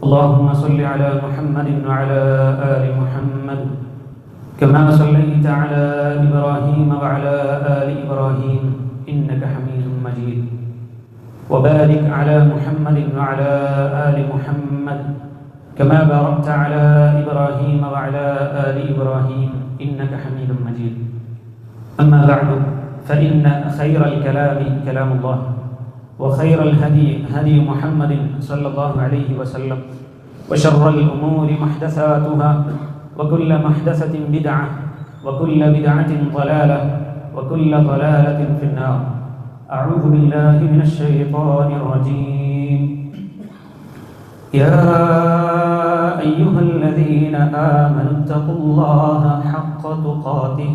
اللهم صل على محمد وعلى آل محمد. كما صليت على إبراهيم وعلى آل إبراهيم إنك حميد مجيد. وبارك على محمد وعلى آل محمد كما باركت على إبراهيم وعلى آل إبراهيم إنك حميد مجيد. أما بعد فإن خير الكلام كلام الله. وخير الهدي هدي محمد صلى الله عليه وسلم. وشر الأمور محدثاتها وكل محدثة بدعة وكل بدعة ضلالة وكل ضلالة في النار. أعوذ بالله من الشيطان الرجيم. يا أيها الذين آمنوا اتقوا الله حق تقاته.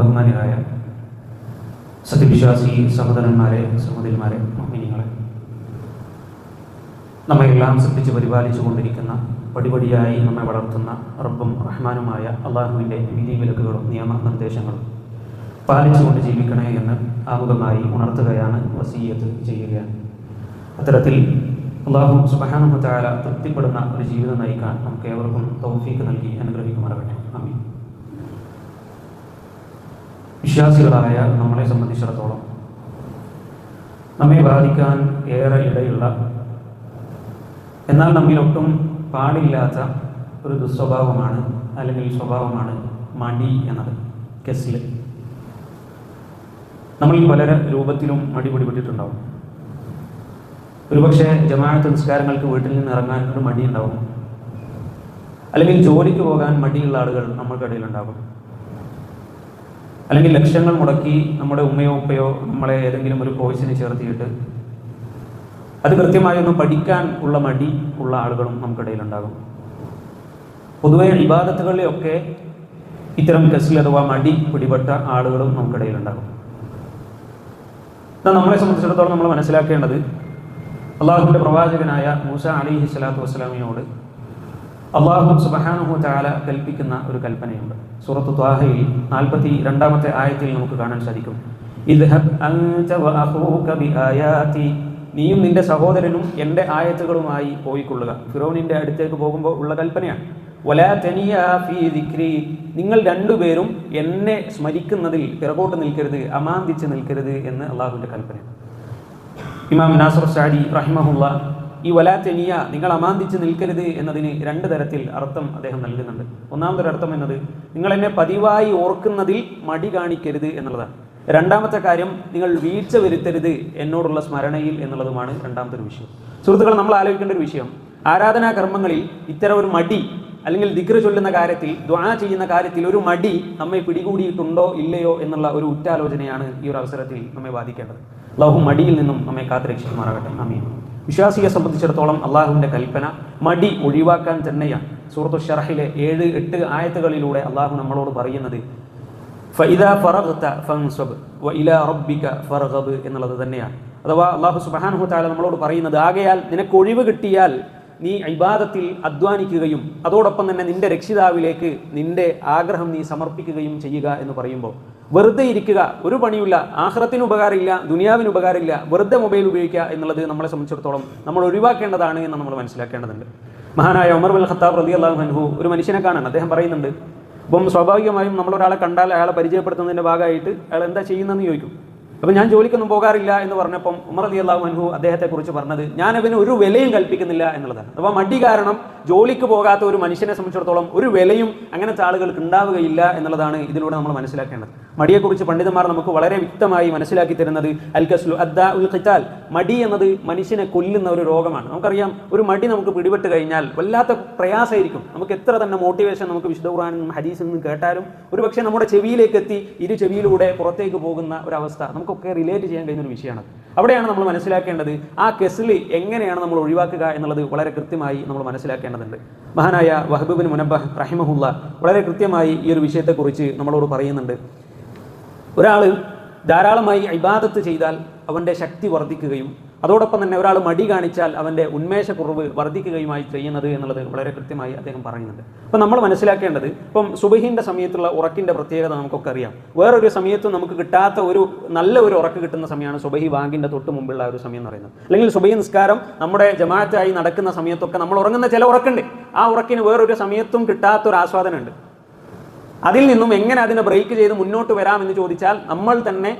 ഏറെ ബഹുമാനിയായ സത്യവിശ്വാസി സഹോദരന്മാരെ സഹോദരിമാരെ മിനിങ്ങളെ നമ്മയെല്ലാം ശ്രദ്ധിച്ച് പരിപാലിച്ചു കൊണ്ടിരിക്കുന്ന പടിപടിയായി നമ്മെ വളർത്തുന്ന റബ്ബും റഹ്മാനുമായ അള്ളാഹുവിന്റെ വിധി വിലക്കുകളും നിയമനിർദ്ദേശങ്ങളും പാലിച്ചുകൊണ്ട് ജീവിക്കണേ എന്ന് ആമുഖമായി ഉണർത്തുകയാണ് വസീയത്ത് ചെയ്യുകയാണ്. അത്തരത്തിൽ അള്ളാഹു സുബഹാനുമത്തായ തൃപ്തിപ്പെടുന്ന ഒരു ജീവിതം നയിക്കാൻ നമുക്ക് ഏവർക്കും തൗഫീക്ക് നൽകി അനുഗ്രഹിക്കുമാറാകട്ടെ. അമീൻ വിശ്വാസികളായ നമ്മളെ സംബന്ധിച്ചിടത്തോളം നമ്മെ ബാധിക്കാൻ ഏറെ ഇടയുള്ള എന്നാൽ നമ്മിലൊട്ടും പാടില്ലാത്ത ഒരു ദുസ്വഭാവമാണ് അല്ലെങ്കിൽ സ്വഭാവമാണ് മടി എന്നത് കെസിൽ. നമ്മൾ പല രൂപത്തിലും മടി പിടിപെട്ടിട്ടുണ്ടാവും. ഒരുപക്ഷെ ജമാഅത്ത് നിസ്കാരങ്ങൾക്ക് വീട്ടിൽ നിന്ന് ഇറങ്ങാൻ ഒരു മടി ഉണ്ടാവും. അല്ലെങ്കിൽ ജോലിക്ക് പോകാൻ മടിയുള്ള ആളുകൾ നമ്മൾക്കിടയിൽ ഉണ്ടാകും അല്ലെങ്കിൽ ലക്ഷങ്ങൾ മുടക്കി നമ്മുടെ ഉമ്മയോ ഉപ്പയോ നമ്മളെ ഏതെങ്കിലും ഒരു കോഴ്സിന് ചേർത്തിയിട്ട് അത് കൃത്യമായി ഒന്ന് പഠിക്കാൻ ഉള്ള മടി ഉള്ള ആളുകളും നമുക്കിടയിലുണ്ടാകും. പൊതുവെ വിവാദത്തുകളിലൊക്കെ ഇത്തരം കസിൽ അഥവാ മടി പിടിപെട്ട ആളുകളും നമുക്കിടയിലുണ്ടാകും. എന്നാൽ നമ്മളെ സംബന്ധിച്ചിടത്തോളം നമ്മൾ മനസ്സിലാക്കേണ്ടത് അള്ളാഹുവിന്റെ പ്രവാചകനായ മൂസ അലിഹി സ്വലാത്തു വസ്സലാമിയോട് അള്ളാഹു സുബഹാനുഹു ചാല കൽപ്പിക്കുന്ന ഒരു കൽപ്പനയുണ്ട്. സൂറത്ത് ത്വാഹയിൽ നാൽപ്പത്തി രണ്ടാമത്തെ ആയത്തിൽ നമുക്ക് കാണാൻ സാധിക്കും. നീയും നിന്റെ സഹോദരനും എന്റെ ആയത്തുകളുമായി പോയിക്കൊള്ളുക. ഫിറോനിന്റെ അടുത്തേക്ക് പോകുമ്പോൾ ഉള്ള കൽപ്പനയാണ്. വലാ തനിയ ഫീ ദിക്രി. നിങ്ങൾ രണ്ടുപേരും എന്നെ സ്മരിക്കുന്നതിൽ പിറകോട്ട് നിൽക്കരുത് അമാന്തിച്ച് നിൽക്കരുത് എന്ന് അള്ളാഹുവിന്റെ കൽപ്പനയാണ്. ഇമാം നാസർ ഷാഡി റഹിമഹുല്ല ഈ വലാത്തെനിയ നിങ്ങൾ അമാന്തിച്ച് നിൽക്കരുത് എന്നതിന് രണ്ട് തരത്തിൽ അർത്ഥം അദ്ദേഹം നൽകുന്നുണ്ട്. ഒന്നാമതൊരു അർത്ഥം എന്നത് നിങ്ങൾ എന്നെ പതിവായി ഓർക്കുന്നതിൽ മടി കാണിക്കരുത് എന്നുള്ളതാണ്. രണ്ടാമത്തെ കാര്യം നിങ്ങൾ വീഴ്ച വരുത്തരുത് എന്നോടുള്ള സ്മരണയിൽ എന്നുള്ളതുമാണ് രണ്ടാമത്തെ ഒരു വിഷയം. സുഹൃത്തുക്കൾ നമ്മൾ ആലോചിക്കേണ്ട ഒരു വിഷയം. ആരാധനാ കർമ്മങ്ങളിൽ ഇത്തരം ഒരു മടി അല്ലെങ്കിൽ ദിക്ര ചൊല്ലുന്ന കാര്യത്തിൽ ദ്വാ ചെയ്യുന്ന കാര്യത്തിൽ ഒരു മടി നമ്മെ പിടികൂടിയിട്ടുണ്ടോ ഇല്ലയോ എന്നുള്ള ഒരു ഉറ്റാലോചനയാണ് ഈ ഒരു അവസരത്തിൽ നമ്മെ ബാധിക്കേണ്ടത്. ലഹു മടിയിൽ നിന്നും നമ്മെ കാത്തുരക്ഷിക്കുമാറാകട്ടെ. അമീൻ വിശ്വാസിയെ സംബന്ധിച്ചിടത്തോളം അള്ളാഹുവിന്റെ കൽപ്പന മടി ഒഴിവാക്കാൻ തന്നെയാണ്. സൂറത്തു ഷറഹിലെ ഏഴ് എട്ട് ആയത്തുകളിലൂടെ അള്ളാഹു നമ്മളോട് പറയുന്നത് എന്നുള്ളത് തന്നെയാണ്. അഥവാ അള്ളാഹു സുബാനുഹു താല നമ്മളോട് പറയുന്നത് ആകയാൽ നിനക്ക് ഒഴിവ് കിട്ടിയാൽ നീ ഇബാദത്തിൽ അധ്വാനിക്കുകയും അതോടൊപ്പം തന്നെ നിന്റെ രക്ഷിതാവിലേക്ക് നിന്റെ ആഗ്രഹം നീ സമർപ്പിക്കുകയും ചെയ്യുക എന്ന് പറയുമ്പോൾ വെറുതെ ഇരിക്കുക. ഒരു പണിയില്ല ആഹ്റത്തിന് ഉപകാരമില്ല ദുനിയാവിന് ഉപകാരമില്ല. വെറുതെ മൊബൈൽ ഉപയോഗിക്കുക എന്നുള്ളത് നമ്മളെ സംബന്ധിച്ചിടത്തോളം നമ്മൾ ഒഴിവാക്കേണ്ടതാണ് എന്ന് നമ്മൾ മനസ്സിലാക്കേണ്ടതുണ്ട്. മഹാനായ ഉമർ ബൽ ഖത്താബ് റതി അള്ളാഹു ഒരു മനുഷ്യനെ കാണാൻ അദ്ദേഹം പറയുന്നുണ്ട് അപ്പം സ്വാഭാവികമായും നമ്മളൊരാളെ കണ്ടാൽ അയാളെ പരിചയപ്പെടുത്തുന്നതിന്റെ ഭാഗമായിട്ട് അയാൾ എന്താ ചെയ്യുന്നതെന്ന് ചോദിക്കും. അപ്പം ഞാൻ ജോലിക്കൊന്നും പോകാറില്ല എന്ന് പറഞ്ഞപ്പം ഉമർ അലി അള്ളാഹു അൻഹു അദ്ദേഹത്തെക്കുറിച്ച് പറഞ്ഞത് ഞാൻ അവന് ഒരു വിലയും കൽപ്പിക്കുന്നില്ല എന്നുള്ളതാണ്. അപ്പോൾ മടി കാരണം ജോലിക്ക് പോകാത്ത ഒരു മനുഷ്യനെ സംബന്ധിച്ചിടത്തോളം ഒരു വിലയും അങ്ങനത്തെ ആളുകൾക്ക് ഉണ്ടാവുകയില്ല എന്നുള്ളതാണ് ഇതിലൂടെ നമ്മൾ മനസ്സിലാക്കേണ്ടത്. മടിയെക്കുറിച്ച് പണ്ഡിതന്മാർ നമുക്ക് വളരെ വ്യക്തമായി മനസ്സിലാക്കി തരുന്നത് അൽ കസ്ലു അദ്ദാ ഉൽ മടി എന്നത് മനുഷ്യനെ കൊല്ലുന്ന ഒരു രോഗമാണ്. നമുക്കറിയാം ഒരു മടി നമുക്ക് പിടിപെട്ട് കഴിഞ്ഞാൽ വല്ലാത്ത പ്രയാസമായിരിക്കും. നമുക്ക് എത്ര തന്നെ മോട്ടിവേഷൻ നമുക്ക് വിശുദ്ധ ഖുർആാനും ഹദീസിൽ നിന്നും കേട്ടാലും ഒരു പക്ഷേ നമ്മുടെ ചെവിയിലേക്ക് എത്തി ഇരു ചെവിയിലൂടെ പുറത്തേക്ക് പോകുന്ന ഒരവസ്ഥ നമുക്കൊക്കെ റിലേറ്റ് ചെയ്യാൻ കഴിയുന്ന ഒരു വിഷയമാണ്. അവിടെയാണ് നമ്മൾ മനസ്സിലാക്കേണ്ടത് ആ കെസിൽ എങ്ങനെയാണ് നമ്മൾ ഒഴിവാക്കുക എന്നുള്ളത് വളരെ കൃത്യമായി നമ്മൾ മനസ്സിലാക്കേണ്ടതുണ്ട്. മഹാനായ വഹബുബിൻ മുനബഹ് റഹിമഹുല്ല വളരെ കൃത്യമായി ഈ ഒരു വിഷയത്തെക്കുറിച്ച് നമ്മളോട് പറയുന്നുണ്ട്. ഒരാൾ ധാരാളമായി ഇബാദത്ത് ചെയ്താൽ അവന്റെ ശക്തി വർദ്ധിക്കുകയും അതോടൊപ്പം തന്നെ ഒരാൾ മടി കാണിച്ചാൽ അവന്റെ ഉന്മേഷക്കുറവ് വർദ്ധിക്കുകയുമായി ചെയ്യുന്നത് എന്നുള്ളത് വളരെ കൃത്യമായി അദ്ദേഹം പറയുന്നുണ്ട്. അപ്പം നമ്മൾ മനസ്സിലാക്കേണ്ടത് ഇപ്പം സുബഹിന്റെ സമയത്തുള്ള ഉറക്കിന്റെ പ്രത്യേകത നമുക്കൊക്കെ അറിയാം. വേറൊരു സമയത്തും നമുക്ക് കിട്ടാത്ത ഒരു നല്ല ഒരു ഉറക്ക് കിട്ടുന്ന സമയമാണ് സുബഹി ബാങ്കിന്റെ തൊട്ട് മുമ്പുള്ള ഒരു സമയം എന്ന് പറയുന്നത്. അല്ലെങ്കിൽ സുബഹി നിസ്കാരം നമ്മുടെ ജമാഅത്തായി നടക്കുന്ന സമയത്തൊക്കെ നമ്മൾ ഉറങ്ങുന്ന ചില ഉറക്കുണ്ട്. ആ ഉറക്കിന് വേറൊരു സമയത്തും കിട്ടാത്ത ഒരു ആസ്വാദനമുണ്ട് അതിൽ നിന്നും എങ്ങനെ അതിനെ ബ്രേക്ക് ചെയ്ത് മുന്നോട്ട് വരാമെന്ന് ചോദിച്ചാൽ നമ്മൾ തന്നെ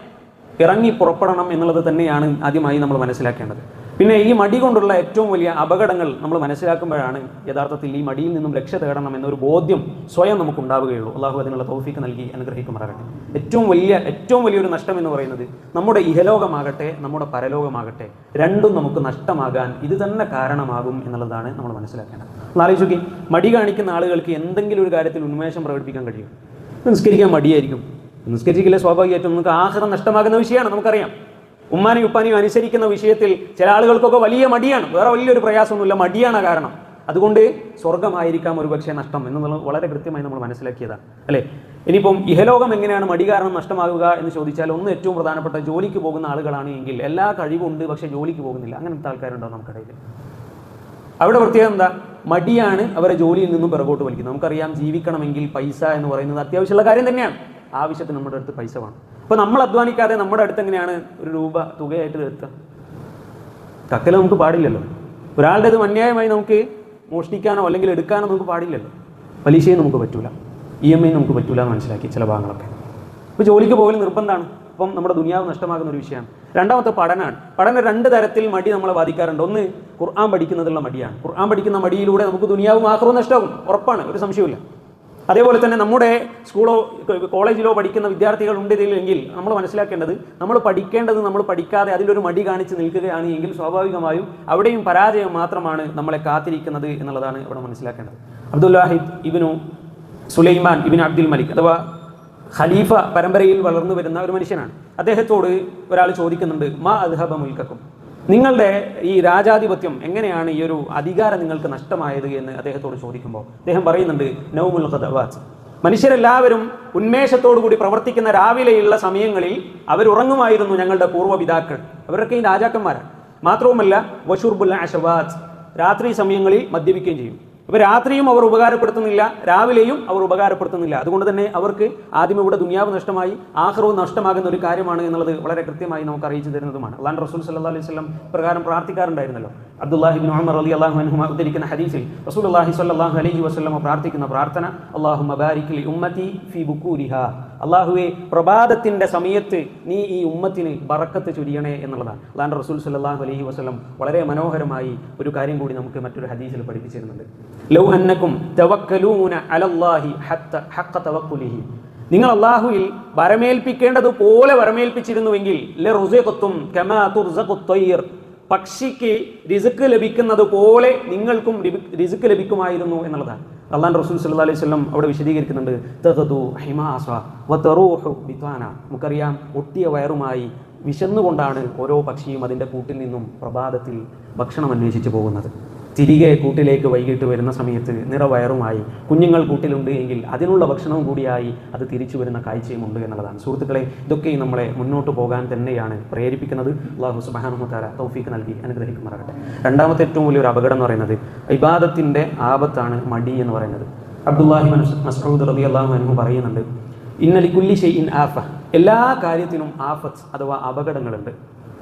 ഇറങ്ങി പുറപ്പെടണം എന്നുള്ളത് തന്നെയാണ് ആദ്യമായി നമ്മൾ മനസ്സിലാക്കേണ്ടത്. പിന്നെ ഈ മടി കൊണ്ടുള്ള ഏറ്റവും വലിയ അപകടങ്ങൾ നമ്മൾ മനസ്സിലാക്കുമ്പോഴാണ് യഥാർത്ഥത്തിൽ ഈ മടിയിൽ നിന്നും രക്ഷ തേടണം എന്നൊരു ബോധ്യം സ്വയം നമുക്ക് ഉണ്ടാവുകയുള്ളൂ അള്ളാഹു അതിനുള്ള തൗഫീക്ക് നൽകി അനുഗ്രഹിക്കുമാറാകട്ടെ. ഏറ്റവും വലിയ ഏറ്റവും വലിയൊരു നഷ്ടം എന്ന് പറയുന്നത് നമ്മുടെ ഇഹലോകമാകട്ടെ നമ്മുടെ പരലോകമാകട്ടെ രണ്ടും നമുക്ക് നഷ്ടമാകാൻ ഇത് തന്നെ കാരണമാകും എന്നുള്ളതാണ് നമ്മൾ മനസ്സിലാക്കേണ്ടത്. ആലോചിക്കി മടി കാണിക്കുന്ന ആളുകൾക്ക് എന്തെങ്കിലും ഒരു കാര്യത്തിൽ ഉന്മേഷം പ്രകടിപ്പിക്കാൻ കഴിയും. നിസ്കരിക്കാൻ മടിയായിരിക്കും. നിസ്കരിക്കില്ല സ്വാഭാവികമായിട്ടും? നമുക്ക് ആഹാരം നഷ്ടമാകുന്ന വിഷയമാണ് നമുക്കറിയാം. ഉമ്മാനെയും ഉപ്പാനെയും അനുസരിക്കുന്ന വിഷയത്തിൽ ചില ആളുകൾക്കൊക്കെ വലിയ മടിയാണ്. വേറെ വലിയൊരു പ്രയാസമൊന്നുമില്ല മടിയാണ് കാരണം. അതുകൊണ്ട് സ്വർഗമായിരിക്കാം ഒരുപക്ഷെ നഷ്ടം എന്നുള്ളത് വളരെ കൃത്യമായി നമ്മൾ മനസ്സിലാക്കിയതാണ്. അല്ലേ? ഇനിയിപ്പം ഇഹലോകം എങ്ങനെയാണ് മടി കാരണം നഷ്ടമാകുക എന്ന് ചോദിച്ചാൽ ഒന്ന് ഏറ്റവും പ്രധാനപ്പെട്ട ജോലിക്ക് പോകുന്ന ആളുകളാണ് എങ്കിൽ എല്ലാ കഴിവുണ്ട് പക്ഷേ ജോലിക്ക് പോകുന്നില്ല. അങ്ങനത്തെ ആൾക്കാരുണ്ടോ നമുക്കിടയിൽ. അവിടെ പ്രത്യേകം എന്താ? മടിയാണ് അവരെ ജോലിയിൽ നിന്നും പിറകോട്ട് വലിക്കുന്നത്. നമുക്കറിയാം ജീവിക്കണമെങ്കിൽ പൈസ എന്ന് പറയുന്നത് അത്യാവശ്യമുള്ള കാര്യം തന്നെയാണ്. ആവശ്യത്തിന് നമ്മുടെ അടുത്ത് പൈസ വേണം. അപ്പോൾ നമ്മൾ അധ്വാനിക്കാതെ നമ്മുടെ അടുത്ത് എങ്ങനെയാണ് ഒരു രൂപ തുകയായിട്ട് എത്തുക കക്കല നമുക്ക് പാടില്ലല്ലോ. ഒരാളുടെ ഇത് അന്യായമായി നമുക്ക് മോഷ്ടിക്കാനോ അല്ലെങ്കിൽ എടുക്കാനോ നമുക്ക് പാടില്ലല്ലോ. പലിശയും നമുക്ക് പറ്റൂല. ഇ എം ഐ നമുക്ക് പറ്റൂല എന്ന് മനസ്സിലാക്കി ചില ഭാഗങ്ങളൊക്കെ. അപ്പോൾ ജോലിക്ക് പോകൽ നിർബന്ധമാണ്. അപ്പം നമ്മുടെ ദുനിയാവ് നഷ്ടമാകുന്ന ഒരു വിഷയമാണ് രണ്ടാമത്തെ പഠനമാണ് പഠനം രണ്ട് തരത്തിൽ മടി നമ്മളെ ബാധിക്കാറുണ്ട്. ഒന്ന് ഖുർആൻ പഠിക്കുന്നതിലുള്ള മടിയാണ്. ഖുർആൻ പഠിക്കുന്ന മടിയിലൂടെ നമുക്ക് ദുനിയാവും ആഹ്റവും നഷ്ടമാകും. ഉറപ്പാണ്. ഒരു സംശയമില്ല അതേപോലെ തന്നെ നമ്മുടെ സ്കൂളോ കോളേജിലോ പഠിക്കുന്ന വിദ്യാർത്ഥികൾ ഉണ്ട് ഇതിലെങ്കിൽ നമ്മൾ മനസ്സിലാക്കേണ്ടത് നമ്മൾ പഠിക്കേണ്ടത് നമ്മൾ പഠിക്കാതെ അതിലൊരു മടി കാണിച്ച് നിൽക്കുകയാണ് എങ്കിൽ സ്വാഭാവികമായും അവിടെയും പരാജയം മാത്രമാണ് നമ്മളെ കാത്തിരിക്കുന്നത് എന്നുള്ളതാണ് ഇവിടെ മനസ്സിലാക്കേണ്ടത്. അബ്ദുല്ലാഹിദ് ഇബിനു സുലൈമാൻ ഇബിൻ അബ്ദുൽ മലിക് അഥവാ ഖലീഫ പരമ്പരയിൽ വളർന്നു വരുന്ന ഒരു മനുഷ്യനാണ്. അദ്ദേഹത്തോട് ഒരാൾ ചോദിക്കുന്നുണ്ട് മാ അദ്ഹബ മുൽക്കും നിങ്ങളുടെ ഈ രാജാധിപത്യം എങ്ങനെയാണ് ഈ ഒരു അധികാരം നിങ്ങൾക്ക് നഷ്ടമായത് എന്ന് അദ്ദേഹത്തോട് ചോദിക്കുമ്പോൾ അദ്ദേഹം പറയുന്നുണ്ട് നൗമുൽ ഖദവാസ് മനുഷ്യരെല്ലാവരും ഉന്മേഷത്തോടു കൂടി പ്രവർത്തിക്കുന്ന രാവിലെയുള്ള സമയങ്ങളിൽ അവരുറങ്ങുമായിരുന്നു ഞങ്ങളുടെ പൂർവപിതാക്കൾ. അവരൊക്കെ ഈ രാജാക്കന്മാരാണ്. മാത്രവുമല്ല വഷുർബുൽ അഷവാസ് രാത്രി സമയങ്ങളിൽ മദ്യപിക്കുകയും ചെയ്യും. അപ്പോൾ രാത്രിയും അവർ ഉപകാരപ്പെടുത്തുന്നില്ല രാവിലെയും അവർ ഉപകാരപ്പെടുത്തുന്നില്ല. അതുകൊണ്ട് തന്നെ അവർക്ക് ആദ്യം ഇവിടെ ദുനിയാവ് നഷ്ടമായി ആഹ്റവും നഷ്ടമാകുന്ന ഒരു കാര്യമാണ് എന്നുള്ളത് വളരെ കൃത്യമായി നമുക്ക് അറിയിച്ചു തരുന്നതുമാണ്. അള്ളാൻ റസൂൽ സല്ലാ അലൈഹി സ്വലം പ്രകാരം പ്രാർത്ഥിക്കാറുണ്ടായിരുന്നല്ലോ. അബ്ദുല്ലാഹിബിൻ ഉമർ അലി അള്ളാഹു അനുഹുമ ഉദ്ധരിക്കുന്ന ഹദീസിൽ റസൂൽ അള്ളാഹി സ്വല്ലാഹു അലൈഹി വസ്ലമ പ്രാർത്ഥിക്കുന്ന പ്രാർത്ഥന അള്ളാഹു മബാരിക്കലി ഉമ്മത്തി ഫി ബുക്കൂരിഹ അള്ളാഹുവെ പ്രഭാതത്തിന്റെ സമയത്ത് നീ ഈ ഉമ്മത്തിന് ബറക്കത്ത് ചൊരിയണേ എന്നുള്ളതാണ്. അള്ളാൻ റസൂൽ സല്ലാഹു അലൈഹി വസ്ലം വളരെ മനോഹരമായി ഒരു കാര്യം കൂടി നമുക്ക് മറ്റൊരു ഹദീസിൽ പഠിപ്പിച്ചിരുന്നുണ്ട്. ലൗ അന്നക്കും അലല്ലാഹി തവക്കുലിഹി. നിങ്ങൾ അള്ളാഹുവിൽ വരമേൽപ്പിക്കേണ്ടതുപോലെ വരമേൽപ്പിച്ചിരുന്നുവെങ്കിൽ കമാ പക്ഷിക്ക് റിസുക്ക് ലഭിക്കുന്നത് പോലെ നിങ്ങൾക്കും റിസുക്ക് ലഭിക്കുമായിരുന്നു എന്നുള്ളതാണ്. അള്ളാൻ റസൂൽ സല്ലാ അലൈഹി സ്വലം അവിടെ വിശദീകരിക്കുന്നുണ്ട് ബിത്വാന. നമുക്കറിയാം ഒട്ടിയ വയറുമായി വിശന്നുകൊണ്ടാണ് ഓരോ പക്ഷിയും അതിന്റെ കൂട്ടിൽ നിന്നും പ്രഭാതത്തിൽ ഭക്ഷണം അന്വേഷിച്ച് പോകുന്നത്. തിരികെ കൂട്ടിലേക്ക് വൈകിട്ട് വരുന്ന സമയത്ത് നിറവയറുമായി കുഞ്ഞുങ്ങൾ കൂട്ടിലുണ്ട് എങ്കിൽ അതിനുള്ള ഭക്ഷണവും കൂടിയായി അത് തിരിച്ചു വരുന്ന കാഴ്ചയും ഉണ്ട് എന്നുള്ളതാണ്. സുഹൃത്തുക്കളെ ഇതൊക്കെ നമ്മളെ മുന്നോട്ട് പോകാൻ തന്നെയാണ് പ്രേരിപ്പിക്കുന്നത്. അള്ളാഹു സുബാനുമത്താര തൗഫീക്ക് നൽകി അനുഗ്രഹിക്കുമാറാകട്ടെ. രണ്ടാമത്തെ ഏറ്റവും വലിയൊരു അപകടം എന്ന് പറയുന്നത് ഇബാദത്തിന്റെ ആപത്താണ് മടി എന്ന് പറയുന്നത്. അബ്ദുല്ലാഹി മസ്റൂദ് റബി അള്ളാഹു പറയുന്നുണ്ട് ഇന്നലി കുല്ലി ഷെയ്ൻ ആഫ. എല്ലാ കാര്യത്തിനും ആഫത്ത് അഥവാ അപകടങ്ങളുണ്ട്.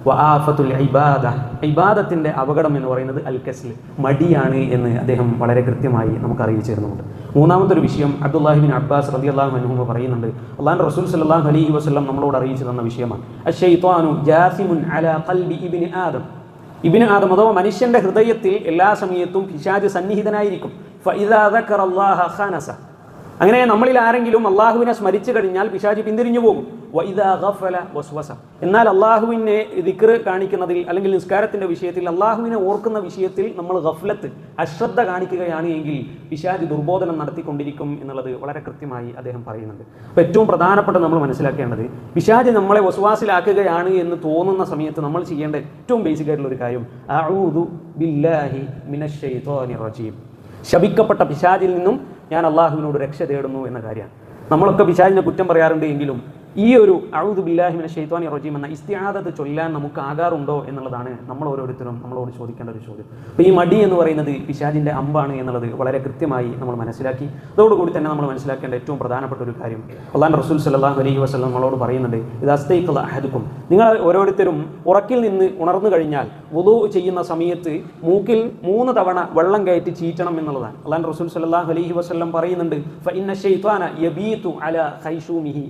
വആഫത്തുൽ ഇബാദ. ഇബാദത്തിന്റെ അപകടം എന്ന് പറയുന്നത് അൽ കസ്ൽ മടിയാണ് എന്ന് അദ്ദേഹം വളരെ കൃത്യമായി നമുക്ക് അറിയിച്ചു തരുന്നുണ്ട്. മൂന്നാമത്തെ ഒരു വിഷയം അബ്ദുല്ലാഹിബിൻ അബ്ബാസ് റതി അള്ളാഹു അനുഹുമ പറയുന്നുണ്ട്. അള്ളാഹ് റസൂൽ സല്ലാഹു അലൈഹി വസ്ലം നമ്മളോട് അറിയിച്ചു തന്ന വിഷയമാണ്. ജാസിമുൻ ഖൽബി ആദം. ഇബിന് ആദം അഥവാ മനുഷ്യന്റെ ഹൃദയത്തിൽ എല്ലാ സമയത്തും പിശാജ് സന്നിഹിതനായിരിക്കും. അങ്ങനെ നമ്മളിൽ ആരെങ്കിലും അള്ളാഹുവിനെ സ്മരിച്ചു കഴിഞ്ഞാൽ പിശാചി പിന്തിരിഞ്ഞു പോകും. എന്നാൽ അള്ളാഹുവിനെ ദിക്ർ കാണിക്കുന്നതിൽ അല്ലെങ്കിൽ നിസ്കാരത്തിന്റെ വിഷയത്തിൽ അള്ളാഹുവിനെ ഓർക്കുന്ന വിഷയത്തിൽ നമ്മൾ ഗഫ്ലത്ത് അശ്രദ്ധ കാണിക്കുകയാണ് എങ്കിൽ പിശാജി ദുർബോധനം നടത്തിക്കൊണ്ടിരിക്കും എന്നുള്ളത് വളരെ കൃത്യമായി അദ്ദേഹം പറയുന്നുണ്ട്. അപ്പോൾ ഏറ്റവും പ്രധാനപ്പെട്ട നമ്മൾ മനസ്സിലാക്കേണ്ടത് പിശാജി നമ്മളെ വസ്വാസിലാക്കുകയാണ് എന്ന് തോന്നുന്ന സമയത്ത് നമ്മൾ ചെയ്യേണ്ട ഏറ്റവും ബേസിക് ആയിട്ടുള്ള ഒരു കാര്യം ബില്ലാഹി മിനശ്ശൈത്വാനിർ റജീം. ശപിക്കപ്പെട്ട പിശാജിൽ നിന്നും ഞാൻ അള്ളാഹുവിനോട് രക്ഷ തേടുന്നു എന്ന കാര്യമാണ്. നമ്മളൊക്കെ പിശാജിനെ കുറ്റം പറയാറുണ്ട് എങ്കിലും ഈ ഒരു അഴുദ് ബില്ലാഹിമിന് ഷെയ്ത്വാനി റജീം എന്ന ഇസ്തിയാദത്ത് ചൊല്ലാൻ നമുക്ക് ആകാറുണ്ടോ എന്നുള്ളതാണ് നമ്മൾ ഓരോരുത്തരും നമ്മളോട് ചോദിക്കേണ്ട ഒരു ചോദ്യം. അപ്പോൾ ഈ മടി എന്ന് പറയുന്നത് പിശാജിന്റെ അമ്പാണ് എന്നുള്ളത് വളരെ കൃത്യമായി നമ്മൾ മനസ്സിലാക്കി. അതോടുകൂടി തന്നെ നമ്മൾ മനസ്സിലാക്കേണ്ട ഏറ്റവും പ്രധാനപ്പെട്ട ഒരു കാര്യം. അള്ളാൻ റസൂൽ സല്ലാഹു അലൈഹി വസ്ലം നമ്മളോട് പറയുന്നുണ്ട് ഇത് അസ്തൈക്കുള്ള അഹദുക്കും നിങ്ങൾ ഓരോരുത്തരും ഉറക്കിൽ നിന്ന് ഉണർന്നു കഴിഞ്ഞാൽ വുതു ചെയ്യുന്ന സമയത്ത് മൂക്കിൽ മൂന്ന് തവണ വെള്ളം കയറ്റി ചീറ്റണം എന്നുള്ളതാണ്. അള്ളാൻ റസൂൽ സല്ലാഹു അലൈഹി വസ്ലം പറയുന്നുണ്ട്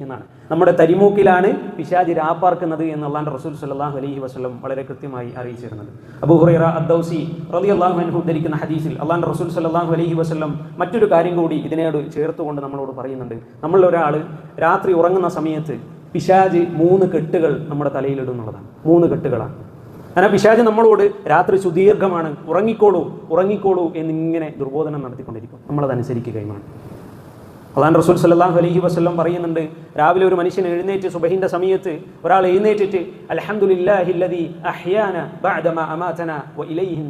എന്നാണ്. നമ്മുടെ തരിമൂക്കിലാണ് പിശാജി രാപ്പാർക്കുന്നത് എന്ന് അള്ളാഹ് റസൂൽ സല്ലാഹു അലൈഹി വസ്ലം വളരെ കൃത്യമായി അറിയിച്ചിരുന്നത്. അബൂ ഹുറൈറ അദ്ദൌസി റതി അള്ളാഹു അൻഹു ധരിക്കുന്ന ഹദീസിൽ അള്ളാഹ് റസൂൽ സല്ലാഹു അലൈഹി വസ്ലം മറ്റൊരു കാര്യം കൂടി ഇതിനോട് ചേർത്തുകൊണ്ട് നമ്മളോട് പറയുന്നുണ്ട്. നമ്മളൊരാൾ രാത്രി ഉറങ്ങുന്ന സമയത്ത് പിശാജ് മൂന്ന് കെട്ടുകൾ നമ്മുടെ തലയിലിടും എന്നുള്ളതാണ് മൂന്ന് കെട്ടുകളാണ്. കാരണം പിശാജ് നമ്മളോട് രാത്രി സുദീർഘമാണ് ഉറങ്ങിക്കോളൂ ഉറങ്ങിക്കോളൂ എന്നിങ്ങനെ ദുർബോധനം നടത്തിക്കൊണ്ടിരിക്കും. നമ്മളത് അനുസരിക്കുകയുമാണ് അള്ളാൻ റസൂൽ സല്ലാഹു അലഹി വസ്ലം പറയുന്നുണ്ട് രാവിലെ ഒരു മനുഷ്യൻ എഴുന്നേറ്റ് സുബഹിന്റെ സമയത്ത് ഒരാൾ എഴുന്നേറ്റിട്ട്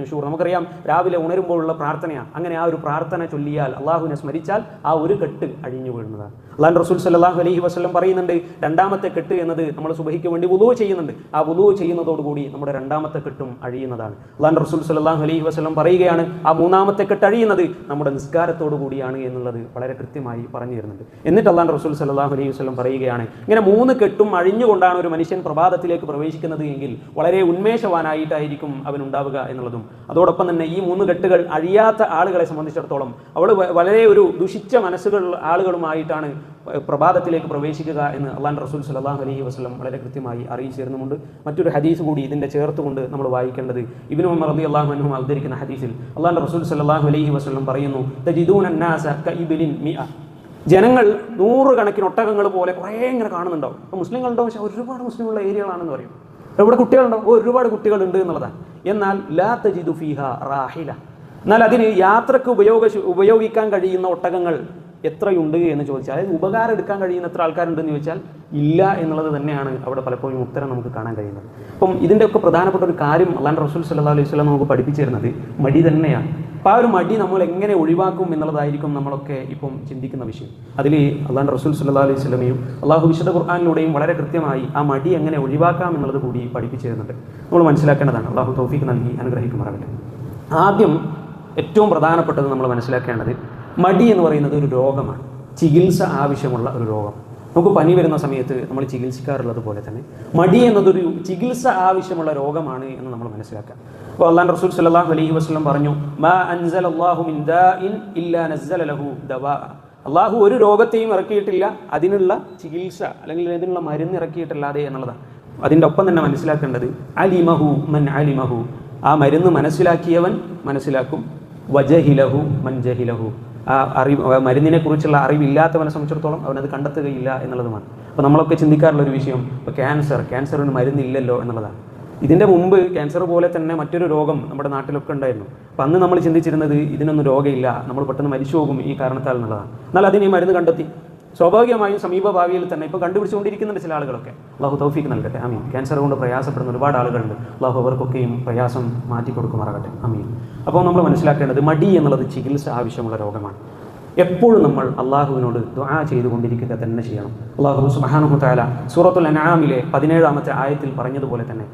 നുഷൂർ. നമുക്കറിയാം രാവിലെ ഉണരുമ്പോഴുള്ള പ്രാർത്ഥനയാണ് അങ്ങനെ ആ ഒരു പ്രാർത്ഥന ചൊല്ലിയാൽ അള്ളാഹുവിനെ സ്മരിച്ചാൽ ആ ഒരു കെട്ട് അഴിഞ്ഞു വീഴുന്നതാണ്. അള്ളാൻ റസൂൽ സല്ലാഹു അലഹി വസ്ലം പറയുന്നുണ്ട് രണ്ടാമത്തെ കെട്ട് എന്നത് നമ്മൾ സുബഹിക്ക് വേണ്ടി വുളുവ് ചെയ്യുന്നുണ്ട്. ആ വുളു ചെയ്യുന്നതോടുകൂടി നമ്മുടെ രണ്ടാമത്തെ കെട്ടും അഴിയുന്നതാണ്. അള്ളാൻ റസൂൽ സല്ലാഹു അലഹി വസ്ലം പറയുകയാണ് ആ മൂന്നാമത്തെ കെട്ട് അഴിയുന്നത് നമ്മുടെ നിസ്കാരത്തോടു കൂടിയാണ് എന്നുള്ളത് വളരെ കൃത്യമായി പറഞ്ഞു തരുന്നുണ്ട് എന്നിട്ട് അള്ളാൻ റസൂൽ സല്ലാഹു അലൈഹി വസ്ലം പറയുകയാണ് ഇങ്ങനെ മൂന്ന് കെട്ടും അഴിഞ്ഞുകൊണ്ടാണ് ഒരു മനുഷ്യൻ പ്രഭാതത്തിലേക്ക് പ്രവേശിക്കുന്നത് എങ്കിൽ വളരെ ഉന്മേഷവാനായിട്ടായിരിക്കും അവൻ ഉണ്ടാവുക എന്നുള്ളതും. അതോടൊപ്പം തന്നെ ഈ മൂന്ന് കെട്ടുകൾ അഴിയാത്ത ആളുകളെ സംബന്ധിച്ചിടത്തോളം അവൾ വളരെ ഒരു ദുഷിച്ച മനസ്സുകൾ ആളുകളുമായിട്ടാണ് പ്രഭാതത്തിലേക്ക് പ്രവേശിക്കുക എന്ന് അള്ളാൻ റസൂൽ സലാഹു അലൈഹി വസ്ലം വളരെ കൃത്യമായി അറിയിച്ചു തരുന്നുമുണ്ട് മറ്റൊരു ഹദീസ് കൂടി ഇതിന്റെ ചേർത്തുകൊണ്ട് നമ്മൾ വായിക്കേണ്ടത് ഇബിനു ഉമർ റബി അള്ളാഹു അനുഹും അവതരിക്കുന്ന ഹദീസിൽ അള്ളാൻ റസൂൽ സലാഹു അലൈഹി വസ്ലം പറയുന്നു ജനങ്ങൾ നൂറുകണക്കിന് ഒട്ടകങ്ങൾ പോലെ കുറേ ഇങ്ങനെ കാണുന്നുണ്ടാവും. അപ്പോൾ മുസ്ലിങ്ങളുണ്ടോ പക്ഷേ ഒരുപാട് മുസ്ലിമുള്ള ഏരിയകളാണെന്ന് പറയും. ഇവിടെ കുട്ടികളുണ്ടോ ഒരുപാട് കുട്ടികളുണ്ട് എന്നുള്ളതാണ്. എന്നാൽ ലാ തജിദു ഫിഹ റാഹില. എന്നാൽ അതിന് യാത്രയ്ക്ക് ഉപയോഗ ഉപയോഗിക്കാൻ കഴിയുന്ന ഒട്ടകങ്ങൾ എത്രയുണ്ട് എന്ന് ചോദിച്ചാൽ അതായത് ഉപകാരം എടുക്കാൻ കഴിയുന്ന എത്ര ആൾക്കാരുണ്ടെന്ന് ചോദിച്ചാൽ ഇല്ല എന്നുള്ളത് തന്നെയാണ് അവിടെ പലപ്പോഴും ഉത്തരം നമുക്ക് കാണാൻ കഴിയുന്നത്. അപ്പം ഇതിന്റെയൊക്കെ പ്രധാനപ്പെട്ട ഒരു കാര്യം അള്ളാൻ റസൂൽ സല്ലാ അലൈഹി സ്വലം നമുക്ക് പഠിപ്പിച്ചിരുന്നത് മടി തന്നെയാണ്. അപ്പോൾ ആ ഒരു മടി നമ്മൾ എങ്ങനെ ഒഴിവാക്കും എന്നുള്ളതായിരിക്കും നമ്മളൊക്കെ ഇപ്പം ചിന്തിക്കുന്ന വിഷയം. അതിൽ അള്ളാഹ് റസൂൽ സല്ലാ അലൈഹി സ്വലമയും അള്ളാഹു വിശുദ്ധ ഖുർആാനിലൂടെയും വളരെ കൃത്യമായി ആ മടി എങ്ങനെ ഒഴിവാക്കാം എന്നുള്ളത് കൂടി പഠിപ്പിച്ചു തരുന്നുണ്ട് നമ്മൾ മനസ്സിലാക്കേണ്ടതാണ്. അള്ളാഹു തോഫിക്ക് നൽകി അനുഗ്രഹിക്കുമാറാകട്ടെ ആദ്യം ഏറ്റവും പ്രധാനപ്പെട്ടത് നമ്മൾ മനസ്സിലാക്കേണ്ടത് മടി എന്ന് പറയുന്നത് ഒരു രോഗമാണ്. ചികിത്സ ആവശ്യമുള്ള ഒരു രോഗം. നമുക്ക് പനി വരുന്ന സമയത്ത് നമ്മൾ ചികിത്സിക്കാറുള്ളത് പോലെ തന്നെ മടി എന്നതൊരു ചികിത്സ ആവശ്യമുള്ള രോഗമാണ് എന്ന് നമ്മൾ മനസ്സിലാക്കുക. അപ്പോൾ അള്ളാൻ റസൂൽ സല്ലാഹു അലൈഹി വസ്ലം പറഞ്ഞു മാ ഇല്ലാ ലഹു അള്ളാഹു ഒരു രോഗത്തെയും ഇറക്കിയിട്ടില്ല അതിനുള്ള ചികിത്സ അല്ലെങ്കിൽ അതിനുള്ള മരുന്ന് ഇറക്കിയിട്ടല്ലാതെ എന്നുള്ളതാണ്. അതിന്റെ ഒപ്പം തന്നെ മനസ്സിലാക്കേണ്ടത് അലിമഹു മൻ അലിമഹു. ആ മരുന്ന് മനസ്സിലാക്കിയവൻ മനസ്സിലാക്കും വജഹിലഹു മൻ ജഹിലഹു. ആ അറിവ് മരുന്നിനെ കുറിച്ചുള്ള അറിവില്ലാത്തവനെ സംബന്ധിച്ചിടത്തോളം അവനത് കണ്ടെത്തുകയില്ല എന്നുള്ളതുമാണ്. അപ്പോൾ നമ്മളൊക്കെ ചിന്തിക്കാറുള്ള ഒരു വിഷയം ഇപ്പോൾ ക്യാൻസർ ക്യാൻസറിന് മരുന്നില്ലല്ലോ എന്നുള്ളതാണ്. ഇതിന്റെ മുമ്പ് ക്യാൻസർ പോലെ തന്നെ മറ്റൊരു രോഗം നമ്മുടെ നാട്ടിലൊക്കെ ഉണ്ടായിരുന്നു. അപ്പം അന്ന് നമ്മൾ ചിന്തിച്ചിരുന്നത് ഇതിനൊന്നും രോഗമില്ല നമ്മൾ പെട്ടെന്ന് മരിച്ചു പോകും ഈ കാരണത്താൽ എന്നുള്ളതാണ്. എന്നാൽ അതിന് ഈ മരുന്ന് കണ്ടെത്തി. സ്വാഭാവികമായും സമീപഭാവിയിൽ തന്നെ ഇപ്പോൾ കണ്ടുപിടിച്ചുകൊണ്ടിരിക്കുന്നുണ്ട് ചില ആളുകളൊക്കെ. അള്ളാഹു തൗഫീക്ക് നൽകട്ടെ. അമീൻ ക്യാൻസർ കൊണ്ട് പ്രയാസപ്പെടുന്ന ഒരുപാട് ആളുകളുണ്ട്. അള്ളാഹു അവർക്കൊക്കെയും പ്രയാസം മാറ്റി കൊടുക്കുമാറാകട്ടെ. അമീൻ അപ്പോൾ നമ്മൾ മനസ്സിലാക്കേണ്ടത് മടി എന്നുള്ളത് ചികിത്സ ആവശ്യമുള്ള രോഗമാണ്. എപ്പോഴും നമ്മൾ അള്ളാഹുവിനോട് ദ്വാ ചെയ്തുകൊണ്ടിരിക്കുക തന്നെ ചെയ്യണം. അള്ളാഹു സുബ്ഹാനഹു തആല സൂറത്തുൽ അനാമിലെ പതിനേഴാമത്തെ ആയത്തിൽ പറഞ്ഞതുപോലെ തന്നെ